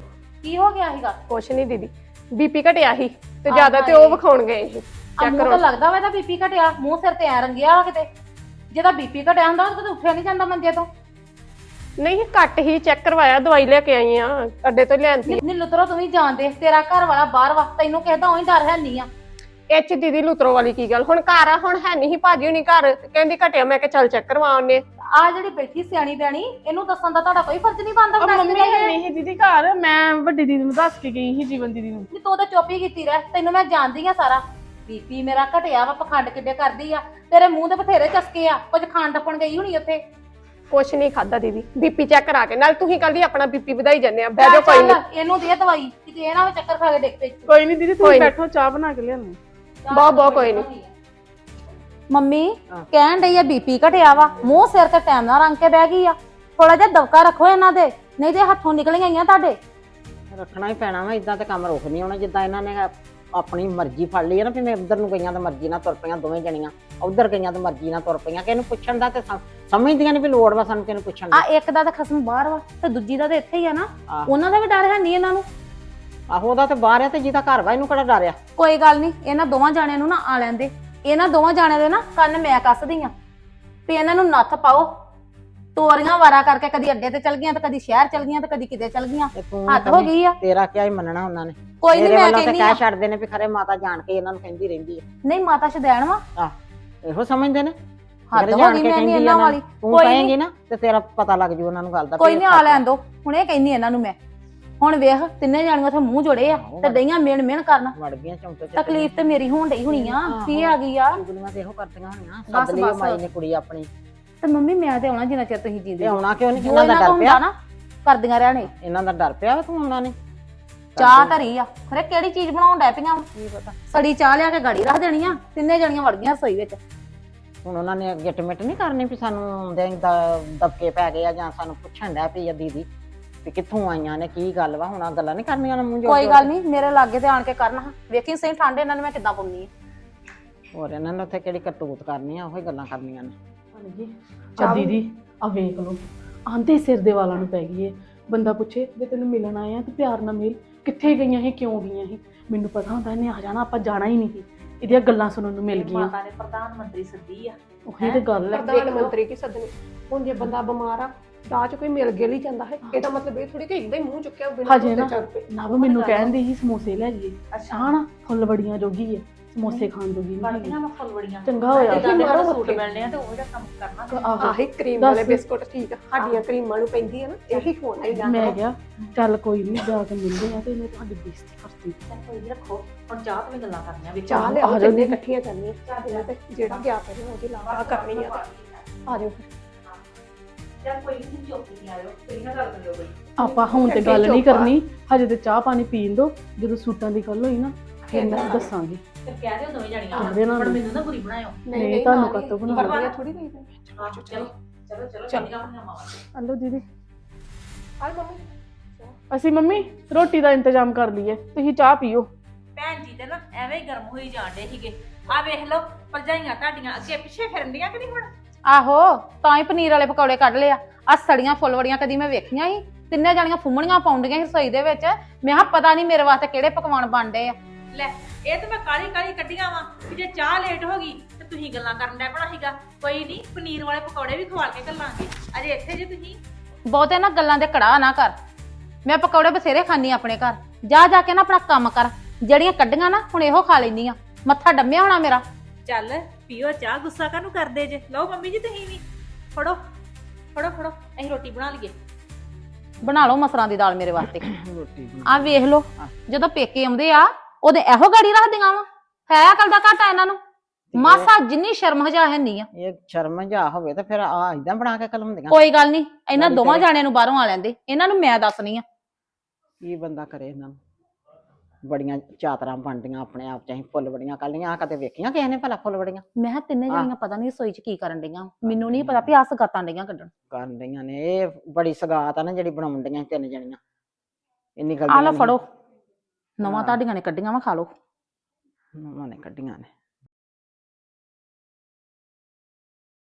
ਕੀ ਹੋ ਗਿਆ ਸੀਗਾ? ਕੁਛ ਨਹੀਂ ਦੀਦੀ। ਬੀਪੀ ਘਟਿਆ ਸੀ ਤੇ ਜ਼ਿਆਦਾ ਤੇ। ਉਹ ਵਿਖਾਉਣ ਗਏ ਸੀ। ਚੈੱਕ ਮੂੰਹ ਤਾਂ ਲੱਗਦਾ ਵਾ ਇਹਦਾ ਬੀਪੀ ਘਟਿਆ ਮੂੰਹ ਸਿਰ ਤੇ ਐ ਰੰਗਿਆ ਵਾ ਕਿਤੇ। ਜਿਹਦਾ ਬੀਪੀ ਘਟਿਆ ਹੁੰਦਾ ਉਹ ਤਾਂ ਉੱਠਿਆ ਨਹੀਂ ਜਾਂਦਾ ਮੰਜੇ ਤੋਂ। ਨਹੀਂ ਘੱਟ ਹੀ ਚੈੱਕ ਕਰਵਾਇਆ ਦਵਾਈ ਲੈ ਕੇ ਆਈ ਆ ਅੱਡੇ ਤੋਂ ਲਿਆਂਦੀ। ਨੀ ਲੁਤਰੋ ਤੂੰ ਵੀ ਜਾਣਦੇ ਤੇਰਾ ਘਰ ਵਾਲਾ ਬਾਹਰ ਵਾ ਤੈਨੂੰ ਕਿਸੇ ਦਾ ਉਹੀ ਡਰ ਹੈ ਨਹੀਂ ਆ। ਐਚ ਦੀਦੀ ਲੁਤਰੋ ਵਾਲੀ ਕੀ ਗੱਲ? ਹੁਣ ਘਰ ਆ ਹੁਣ ਹੈ ਨਹੀਂ ਭਾਜੀ ਹੁਣੀ ਘਰ ਤੇ ਕਹਿੰਦੀ ਘਟਿਆ ਮੈਂ ਕਿ ਚੱਲ ਚੈੱਕ ਕਰਵਾ ਆਉਨੇ ਆ ਜਿਹੜੀ ਬੈਠੀ ਸਿਆਣੀ ਬਿਆਣੀ ਇਹਨੂੰ ਦੱਸਣ ਦਾ ਤੁਹਾਡਾ ਕੋਈ ਫਰਜ਼ ਨਹੀਂ ਬਣਦਾ ਉਹ ਮੰਮੀ। ਨਹੀਂ ਸੀ ਦੀਦੀ ਘਰ ਮੈਂ ਵੱਡੀ ਦੀਦੀ ਨੂੰ ਦੱਸ ਕੇ ਗਈ ਸੀ ਜੀਵਨ ਦੀਦੀ ਨੂੰ। ਨੀ ਤੂੰ ਤਾਂ ਚੁੱਪ ਹੀ ਕੀਤੀ ਰਹਿ ਤੈਨੂੰ ਮੈਂ ਜਾਣਦੀ ਆ ਸਾਰਾ। ਬੀਪੀ ਮੇਰਾ ਘਟਿਆ ਵਾ ਪਖੰਡ ਕਿੱਡੇ ਕਰਦੀ ਆ। ਤੇਰੇ ਮੂੰਹ ਤੇ ਬਥੇਰੇ ਚਸਕੇ ਆ ਕੁਝ ਖਾਣ ਟੱਪਣ ਗਈ ਹੋਣੀ ਉੱਥੇ। ਕੁਛ ਨਹੀਂ ਖਾਦਾ ਦੀਦੀ ਬੀਪੀ ਚੈੱਕ ਕਰਾ ਕੇ। ਨਾਲ ਤੁਸੀਂ ਕੱਲ ਦੀ ਆਪਣਾ ਬੀਪੀ ਵਧਾਈ ਜਾਂਦੇ ਆ ਬਹਿ ਜਾਓ ਕੋਈ ਚੱਲ, ਨਹੀਂ ਇਹਨੂੰ ਦੇ ਦਵਾਈ ਕਿਤੇ ਇਹ ਨਾ ਹੋਵੇ ਚੱਕਰ ਖਾ ਕੇ ਡਿੱਗ ਪਈ ਕੋਈ ਨਹੀਂ ਦੀਦੀ ਕੋਈ ਤੁਸੀਂ ਨੀ। ਬੈਠੋ ਚਾਹ ਬਣਾ ਕੇ ਲਿਆਉਣੀ। ਬਹੁਤ- ਬਹੁਤ ਕੋਈ ਨੀ। ਮੰਮੀ ਹਾਂ। ਕਹਿਣ ਡਈ ਆ ਬੀਪੀ ਘਟਿਆ ਵਾ ਮੂੰਹ ਸਿਰ ਤੇ ਟਾਈਮ ਨਾਲ ਰੰਗ ਕੇ ਬਹਿ ਗਈ ਆ। ਥੋੜਾ ਜਿਹਾ ਦਬਕਾ ਰੱਖੋ ਇਹਨਾਂ ਦੇ ਨਹੀਂ ਤੇ ਹੱਥੋਂ ਨਿਕਲੀਆਂ ਆਈਆਂ ਤੁਹਾਡੇ। ਰੱਖਣਾ ਹੀ ਪੈਣਾ ਵਾ ਇਦਾਂ ਤੇ ਕੰਮ ਰੁਕ ਨਹੀਂ ਆਉਣਾ ਜਿੱਦਾਂ ਇਹਨਾਂ ਨੇ ਆਪਣੀ ਮਰਜ਼ੀ ਫੜ ਲਈ ਹੈ ਨਾ ਵੀ ਮੈਂ ਉਧਰ ਨੂੰ ਗਈਆਂ ਤਾਂ ਮਰਜ਼ੀ ਨਾਲ ਤੁਰ ਪਈਆਂ ਦੋਵੇਂ ਜਣੀਆਂ ਉਧਰ ਗਈਆਂ ਤਾਂ ਮਰਜ਼ੀ ਨਾਲ ਤੁਰ ਪਈਆਂ ਕਿ ਇਹਨੂੰ ਪੁੱਛਣ ਦਾ ਤੇ ਸਮ- ਸਮਝਦੀਆਂ ਨੇ ਵੀ ਲੋੜ ਵਾ ਸਾਨੂੰ ਕਿਹਨੂੰ ਪੁੱਛਣ ਆ ਦੀ ਇੱਕ ਦਾ ਤਾਂ ਖਸਮ ਬਾਹਰ ਵਾ ਤੇ ਦੂਜੀ ਦਾ ਤਾਂ ਇੱਥੇ ਹੀ ਆ ਨਾ ਆਹੋ। ਉਹਨਾਂ ਦਾ ਵੀ ਡਰ ਹੈ ਨਹੀਂ ਇਹਨਾਂ ਨੂੰ। ਆਹੋ ਉਹਦਾ ਤੇ ਬਾਹਰ ਆ ਤੇ ਜਿਹਦਾ ਘਰ ਵਾ ਇਹਨੂੰ ਕਿਹੜਾ ਡਰਿਆ ਕੋਈ ਗੱਲ ਨਹੀਂ ਇਹਨਾਂ ਦੋਵਾਂ ਜਾਣਿਆਂ ਨੂੰ ਨਾ ਆ ਲੈਂਦੇ ਇਹਨਾਂ ਦੋਵਾਂ ਜਾਣਿਆਂ ਦੇ ਨਾ ਕੰਨ ਮੈਂ ਕੱਸਦੀ ਆ। ਵੀ ਇਹਨਾਂ ਨੂੰ ਨੱਥ ਪਾਓ। ਤੋਰੀਆਂ ਵਾਰਾ ਕਰਕੇ ਕਦੀ ਅੱਡੇ ਤੇ ਚਲ ਗਈਆਂ ਤੇ ਕਦੀ ਸ਼ਹਿਰ ਚਲ ਗਈਆਂ ਤੇ ਕਦੀ ਕਿਤੇ ਚਲ ਗਈਆਂ। ਤੇ ਤੂੰ ਹੱਦ ਹੋ ਗਈ ਆ। ਤੇਰਾ ਕਿਆ ਹੀ ਮੰਨਣਾ ਉਹਨਾਂ ਨੇ। ਕੋਈ ਨਹੀਂ ਮੈਂ ਵੱਲੋਂ ਤੇ ਕਹਿੰਦੀ ਕਹਿ ਆ। ਛੱਡਦੇ ਨੇ ਵੀ ਖਰੇ ਮਾਤਾ ਜਾਣ ਕੇ ਇਹਨਾਂ ਨੂੰ ਕਹਿੰਦੀ ਰਹਿੰਦੀ ਹੈ ਨਹੀਂ ਮਾਤਾ ਸ਼ਦੈਣ ਵਾ। ਇਹੋ ਸਮਝਦੇ ਨੇ? ਹੱਦ ਹੋ ਗਈ ਮੈਂ ਨਹੀਂ ਇਹਨਾਂ ਆ। ਵਾਲੀ। ਤੂੰ ਕੋਈ ਨੀ। ਕਹੇਂਗੀ ਨਾ। ਤੇ ਤੇਰਾ ਪਤਾ ਲੱਗ ਜੂ ਉਹਨਾਂ ਨੂੰ ਗੱਲ ਦਾ ਕੋਈ ਵੀ ਨਹੀਂ ਇਹ ਆ ਲੈਣ ਦੋ। ਹੁਣੇ ਕਹਿੰਦੀ ਇਹਨਾਂ ਨੂੰ ਮੈਂ। ਹੁਣ ਵੇਖ ਤਿੰਨੇ ਜਾਣੀਆਂ ਉੱਥੇ ਮੂੰਹ ਜੋੜੇ ਆ ਤੇ ਡਈਆਂ ਮੇਣ ਮੇਣ ਕਰਨ। ਵੜ ਗਈਆਂ ਚੌਂਕੇ ਚ ਤਕਲੀਫ ਤੇ ਮੇਰੀ ਹੋਣ ਡਈ ਹੋਣੀ ਆ। ਕੀ ਆ ਗਈ ਆ? ਚੁਗਲੀਆਂ ਤੇ ਇਹੋ ਕਰਦੀਆਂ ਹੋਣੀਆਂ ਬਸ, ਸੱਦ ਲਈ ਬਸ। ਮਾਈ ਨੇ ਕੁੜੀ ਆਪਣੀ। ਤੇ ਮੰਮੀ ਮੈਂ ਤੇ ਆਉਣਾ ਜਿੰਨਾ ਚਿਰ ਤੁਸੀਂ ਤੇ ਜੀਂਦੇ ਆਉਣਾ ਕਿਉਂ ਨਹੀਂ ਇਹਨਾਂ ਦਾ ਡਰ ਪਿਆ। ਹੁੰਦਾ ਨਾ ਕਰਦੀਆਂ ਰਹਿਣੇ। ਇਹਨਾਂ ਦਾ ਡਰ ਪਿਆ ਵਾ ਤੂੰ ਆਉਣਾ ਨਹੀਂ ਚਾਹ ਧਰੀ ਆ। ਖਰੇ ਕਿਹੜੀ ਚੀਜ਼ ਬਣਾਉਣ ਡੈ ਪਈਆਂ? ਕੀ ਪਤਾ। ਸੜੀ ਚਾਹ ਲਿਆ ਕੇ ਗਾੜੀ ਰੱਖ ਦੇਣੀ ਆ ਤਿੰਨੇ ਜਣੀਆਂ ਵੜ ਗਈਆਂ ਰਸੋਈ ਵਿੱਚ। ਹੁਣ ਉਹਨਾਂ ਨੇ ਗਿੱਟ ਮਿੱਟ ਨਹੀਂ ਕਰਨੀ ਵੀ ਸਾਨੂੰ ਆਉਂਦਿਆਂ ਹੀ ਦ- ਦਬਕੇ ਪੈ ਗਏ ਆ ਜਾਂ ਸਾਨੂੰ ਪੁੱਛਣ ਡੈ ਪਈ ਆ ਦੀਦੀ। ਵੀ ਕਿੱਥੋਂ ਆਈਆਂ ਨੇ ਕੀ ਗੱਲ ਵਾ ਹੁਣ ਆ ਗੱਲਾਂ ਨਹੀਂ ਕਰਨੀਆਂ ਨਾ ਮੂੰਹ ਜੋੜ ਕੋਈ ਗੱਲ। ਨਹੀਂ ਮੇਰੇ ਲਾਗੇ ਤੇ ਆਣ ਕੇ ਕਰਨਾ ਵੇਖੀ ਸਹੀ ਠੰਡ ਇਹਨਾਂ ਨੂੰ ਮੈਂ ਕਿੱਦਾਂ ਪਾਉਣੀ ਆ। ਹੋਰ ਇਹਨਾਂ ਨੇ ਉੱਥੇ ਕਿਹੜੀ ਕਰਤੂਤ ਕਰਨੀ ਆ ਉਹੀ ਗੱਲਾਂ ਕਰਨੀਆਂ ਨੇ। ਆ ਦੀਦੀ ਆ ਵੇਖ ਲਓ। ਆਂਦੇ ਸਿਰ ਦੇ ਵਾਲਾਂ ਨੂੰ ਪੈ ਗਈ ਏ। ਬੰਦਾ ਪੁੱਛੇ ਜੇ ਤੈਨੂੰ ਮਿਲਣ ਆਇਆ ਤੇ ਪਿਆਰ ਨਾਲ ਮਿਲ ਕਿੱਥੇ ਗਈਆਂ ਸੀ ਕਿਉਂ ਗਈਆਂ ਸੀ ਮੈਨੂੰ ਪਤਾ ਹੁੰਦਾ ਇਹਨੇ ਆ ਜਾਣਾ ਆਪਾਂ ਜਾਣਾ ਹੀ ਨਹੀਂ ਸੀ। ਇਹਦੀਆਂ ਗੱਲਾਂ ਸੁਣਨ ਨੂੰ ਮਿਲ ਗਈਆਂ। ਮਾਤਾ ਨੇ ਪ੍ਰਧਾਨ ਮੰਤਰੀ ਸੱਦੀ ਆ। ਉਹੀ ਤੇ ਗੱਲ ਹੈ ਪ੍ਰਧਾਨ ਮੰਤਰੀ ਕੀ ਸੱਦਣੇ? ਹੁਣ ਜੇ ਬੰਦਾ ਬਿਮਾਰ ਆ ਰਾਹ ਚ ਕੋਈ ਮਿਲ ਗਿਲ ਹੀ ਜਾਂਦਾ ਹੈ। ਇਹਦਾ ਮਤਲਬ ਇਹ ਥੋੜੀ ਕਿ ਇਦਾਂ ਹੀ ਮੂੰਹ ਚੁੱਕਿਆ ਬਿਨਾਂ ਹਜੇ ਨਾ ਚੱਲ ਪਏ ਨਾ ਮੈਨੂੰ ਕਹਿੰਦੀ ਸੀ ਸਮੋਸੇ ਲੈ ਜੀਏ ਅੱਛਾ। ਹਾਂ ਨਾ ਫੁੱਲ ਬੜੀਆਂ ਜੋਗੀ ਹੈ ਸਮੋਸੇ ਖਾਣ ਜੋਗੀ ਨਹੀਂ। ਬਣਦੀਆਂ ਮੈਂ ਫੁੱਲਵੜੀਆਂ ਚੰਗਾ ਹੋਇਆ। ਦਾਦੇ ਮਾਰੋ ਸੂਟ। ਮਿਲਣੇ ਆ ਤੇ ਉਹ ਜਿਹਾ ਕੰਮ ਕਰਨਾ। ਆਹੋ। ਕਰੀਮ। ਵਾਲੇ ਬਿਸਕੁਟ ਠੀਕ ਆ। ਸਾਡੀਆਂ ਕਰੀਮਾਂ ਨੂੰ ਪੈਂਦੀ ਆ ਨਾ ਇਹੀ ਖਵਾਉਣਾ ਹੀ ਮੈਂ ਕਿਹਾ ਚੱਲ ਕੋਈ ਨਹੀਂ ਜਾ ਕੇ ਮਿਲਦੇ ਆ ਤੇ ਇਹਨੇ ਤੁਹਾਡੀ ਬੇਇੱਜ਼ਤੀ ਕਰਤੀ ਚੱਲ ਕੋਈ ਨੀ ਰੱਖੋ। ਹੁਣ ਚਾਹ ਤੇ ਗੱਲਾਂ ਕਰਨੀਆਂ ਵਿੱਚ। ਚਾਹ ਆ ਲਿਆਓ ਜਾਓ ਤਿੰਨੇ ਦੀਦੀ। ਇਕੱਠੀਆਂ ਕਰਨੀਆਂ। ਤੇ ਜਿਹੜਾ ਗਿਆ ਪਹਿਲਾਂ ਉਹਦੀ ਲਾਵਾ ਕਰਨੀ ਆ। ਆ ਜਾਓ ਚੱਲ ਕੋਈ ਨਹੀਂ ਚੁੱਪ ਨਹੀਂ ਆਇਓ ਕੋਈ ਨਾ ਗੱਲ ਕਰਿਓ ਬਈ ਆਪਾਂ ਹੁਣ ਤੇ ਗੱਲ ਨਹੀਂ ਕਰਨੀ ਹਜੇ ਤੇ ਚਾਹ ਪਾਣੀ ਪੀਣ ਦੋ ਜਦੋਂ ਸੂਟਾਂ ਦੀ ਗੱਲ ਹੋਈ ਨਾ ਫਿਰ ਮੈਂ ਦੱਸਾਂਗੀ। ਫਿਰ ਕਹਿ ਦਿਓ ਦੋਵੇਂ ਜਣੀਆਂ। ਕਹਿ ਦੇਣਾ ਪਰ ਵੀ। ਮੈਨੂੰ ਨਾ ਬੁਰੀ ਬਣਾਇਓ। ਨਹੀਂ, ਤੁਹਾਨੂੰ ਕਾਹਤੋਂ ਬਣਾ ਬਣਾਉਣੀ। ਲਿਆ? ਥੋੜੀ ਨਹੀਂ ਚਲੋ ਚਲੋ ਚਲੋ ਚਲੋ ਚਲੋ। ਚੰਗਾ ਮਾਵਾ ਹਲੋ ਦੀਦੀ। ਆ ਮੰਮੀ। ਅਸੀਂ ਮੰਮੀ ਰੋਟੀ ਦਾ ਇੰਤਜ਼ਾਮ ਕਰ ਲਈਏ। ਤੁਸੀਂ ਚਾਹ ਪੀਓ। ਭੈਣ ਜੀ ਤੇ ਨਾ ਐਵੇਂ ਹੀ ਗਰਮ ਹੋਈ ਜਾਂਦੇ ਸੀਗੇ। ਆ ਵੇਖ ਲਓ ਭਰਜਾਈਆਂ ਤੁਹਾਡੀਆਂ ਅੱਗੇ ਪਿੱਛੇ ਫਿਰਨਦੀਆਂ ਕਿ ਨਹੀਂ ਹੁਣ? ਆਹੋ ਤਾਂ ਹੀ ਪਨੀਰ ਵਾਲੇ ਪਕੌੜੇ ਕੱਢ ਲਿਆ ਆ। ਸੜੀਆਂ ਫੁੱਲਵੜੀਆਂ ਕਦੀ ਮੈਂ ਵੇਖੀਆਂ ਸੀ ਤਿੰਨੇ ਜਾਣੀਆਂ ਫੁੰਮਣੀਆਂ ਪਾਉਂਦੀਆਂ ਸੀ ਰਸੋਈ ਦੇ ਵਿੱਚ। ਮੈਂ ਕਿਹਾ ਪਤਾ ਨਹੀਂ ਮੇਰੇ ਵਾਸਤੇ ਕਿਹੜੇ ਪਕਵਾਨ ਬਣਦੇ ਆ। ਲੈ ਇਹ ਤਾਂ ਮੈਂ ਕਾਲੀ ਕਾਲੀ ਕੱਢੀਆਂ ਵਾ ਕਿ ਜੇ ਚਾਹ ਲੇਟ ਹੋ ਗਈ ਤੇ ਤੁਸੀਂ ਗੱਲਾਂ ਕਰਨ ਦਾ ਬਣਾ ਸੀਗਾ। ਕੋਈ ਨਹੀਂ ਪਨੀਰ ਵਾਲੇ ਪਕੌੜੇ ਵੀ ਖਵਾ ਕੇ ਘੱਲਾਂਗੇ। ਅਜੇ ਇੱਥੇ ਜੇ ਤੁਸੀਂ। ਬਹੁਤੇ ਨਾ ਗੱਲਾਂ ਦੇ ਕੜਾ ਨਾ ਕਰ। ਮੈਂ ਪਕੌੜੇ ਬਥੇਰੇ ਖਾਣੀ ਆਪਣੇ ਘਰ। ਜਾ ਜਾ ਕੇ ਨਾ ਆਪਣਾ ਕੰਮ ਕਰ। ਜਿਹੜੀਆਂ ਕੱਢੀਆਂ ਨਾ ਹੁਣ ਇਹੋ ਖਾ ਲੈਂਦੀ ਆ ਮੱਥਾ ਡੰਮਿਆ ਹੋਣਾ ਮੇਰਾ। ਚੱਲ ਪੀਓ ਚਾਹ ਗੁੱਸਾ ਕਾਹਨੂੰ ਕਰਦੇ ਜੇ? ਲਓ ਮੰਮੀ ਜੀ ਤੁਸੀਂ ਵੀ। ਫੜੋ ਫੜੋ ਫੜੋ। ਅਸੀਂ ਰੋਟੀ ਬਣਾ ਲਈਏ। ਬਣਾ ਲਓ ਮਸਰਾਂ ਦੀ ਦਾਲ ਮੇਰੇ ਵਾਸਤੇ। ਰੋਟੀ। ਆ ਵੇਖ ਲਓ ਜਦੋਂ ਪੇਕੇ ਆਉਂਦੇ ਆ ਉਹਦੇ ਇਹੋ ਗਾੜੀ ਰੱਖਦੀਆਂ ਵਾ। ਹੈ ਅਕਲ ਦਾ ਘਾਟਾ ਇਹਨਾਂ ਨੂੰ? ਮਾਸਾ ਜਿੰਨੀ ਸ਼ਰਮ ਹਜਾ ਹੈ ਨਹੀਂ ਆ। ਇਹ ਸ਼ਰਮ ਜਾ ਹੋਵੇ ਤਾਂ ਫਿਰ ਆ ਇਦਾਂ ਬਣਾ ਕੇ ਕਲਮਦੀਆਂ ਕੋਈ ਗੱਲ ਨਹੀਂ ਇਹਨਾਂ ਦੋਵਾਂ। ਜਾਣਿਆਂ ਨੂੰ ਬਾਹਰੋਂ ਆ ਲੈਂਦੇ ਇਹਨਾਂ ਨੂੰ ਮੈਂ ਦੱਸਣੀ ਆ। ਕੀ ਬੰਦਾ ਕਰੇ ਇਹਨਾਂ ਨੂੰ? ਬੜੀਆਂ ਚਾਤਰਾਂ ਬਣਦੀਆਂ ਆਪਣੇ ਆਪ ਚ ਅਸੀਂ ਫੁੱਲ ਬੜੀਆਂ ਕੱਲੀਆਂ ਆ ਕਦੇ ਵੇਖੀਆਂ ਕਿਸੇ ਨੇ ਭਲਾ ਫੁੱਲ ਬੜੀਆਂ? ਮੈਂ ਕਿਹਾ ਤਿੰਨੇ ਆਹ। ਜਾਣੀਆਂ ਪਤਾ ਨਹੀਂ ਰਸੋਈ 'ਚ ਕੀ ਕਰਨ ਡਈਆਂ। ਮੈਨੂੰ ਨਹੀਂ ਪਤਾ ਵੀ ਆਹ ਸਗਾਤਾਂ ਡਈਆਂ ਕੱਢਣ। ਕਰਨ ਡਈਆਂ ਨੇ। ਇਹ ਬੜੀ ਸਗਾਤ ਆ ਨਾ ਜਿਹੜੀ ਬਣਾਉਣ ਡਈਆਂ ਸੀ ਤਿੰਨ ਜਣੀਆਂ। ਇੰਨੀ ਗੱਲ ਆ ਲਓ ਫੜੋ। ਨਵਾਂ। ਤੁਹਾਡੀਆਂ ਨੇ ਕੱਢੀਆਂ ਵਾ ਖਾ ਲਓ। ਉਹਨਾਂ ਨੇ ਕੱਢੀਆਂ ਨੇ।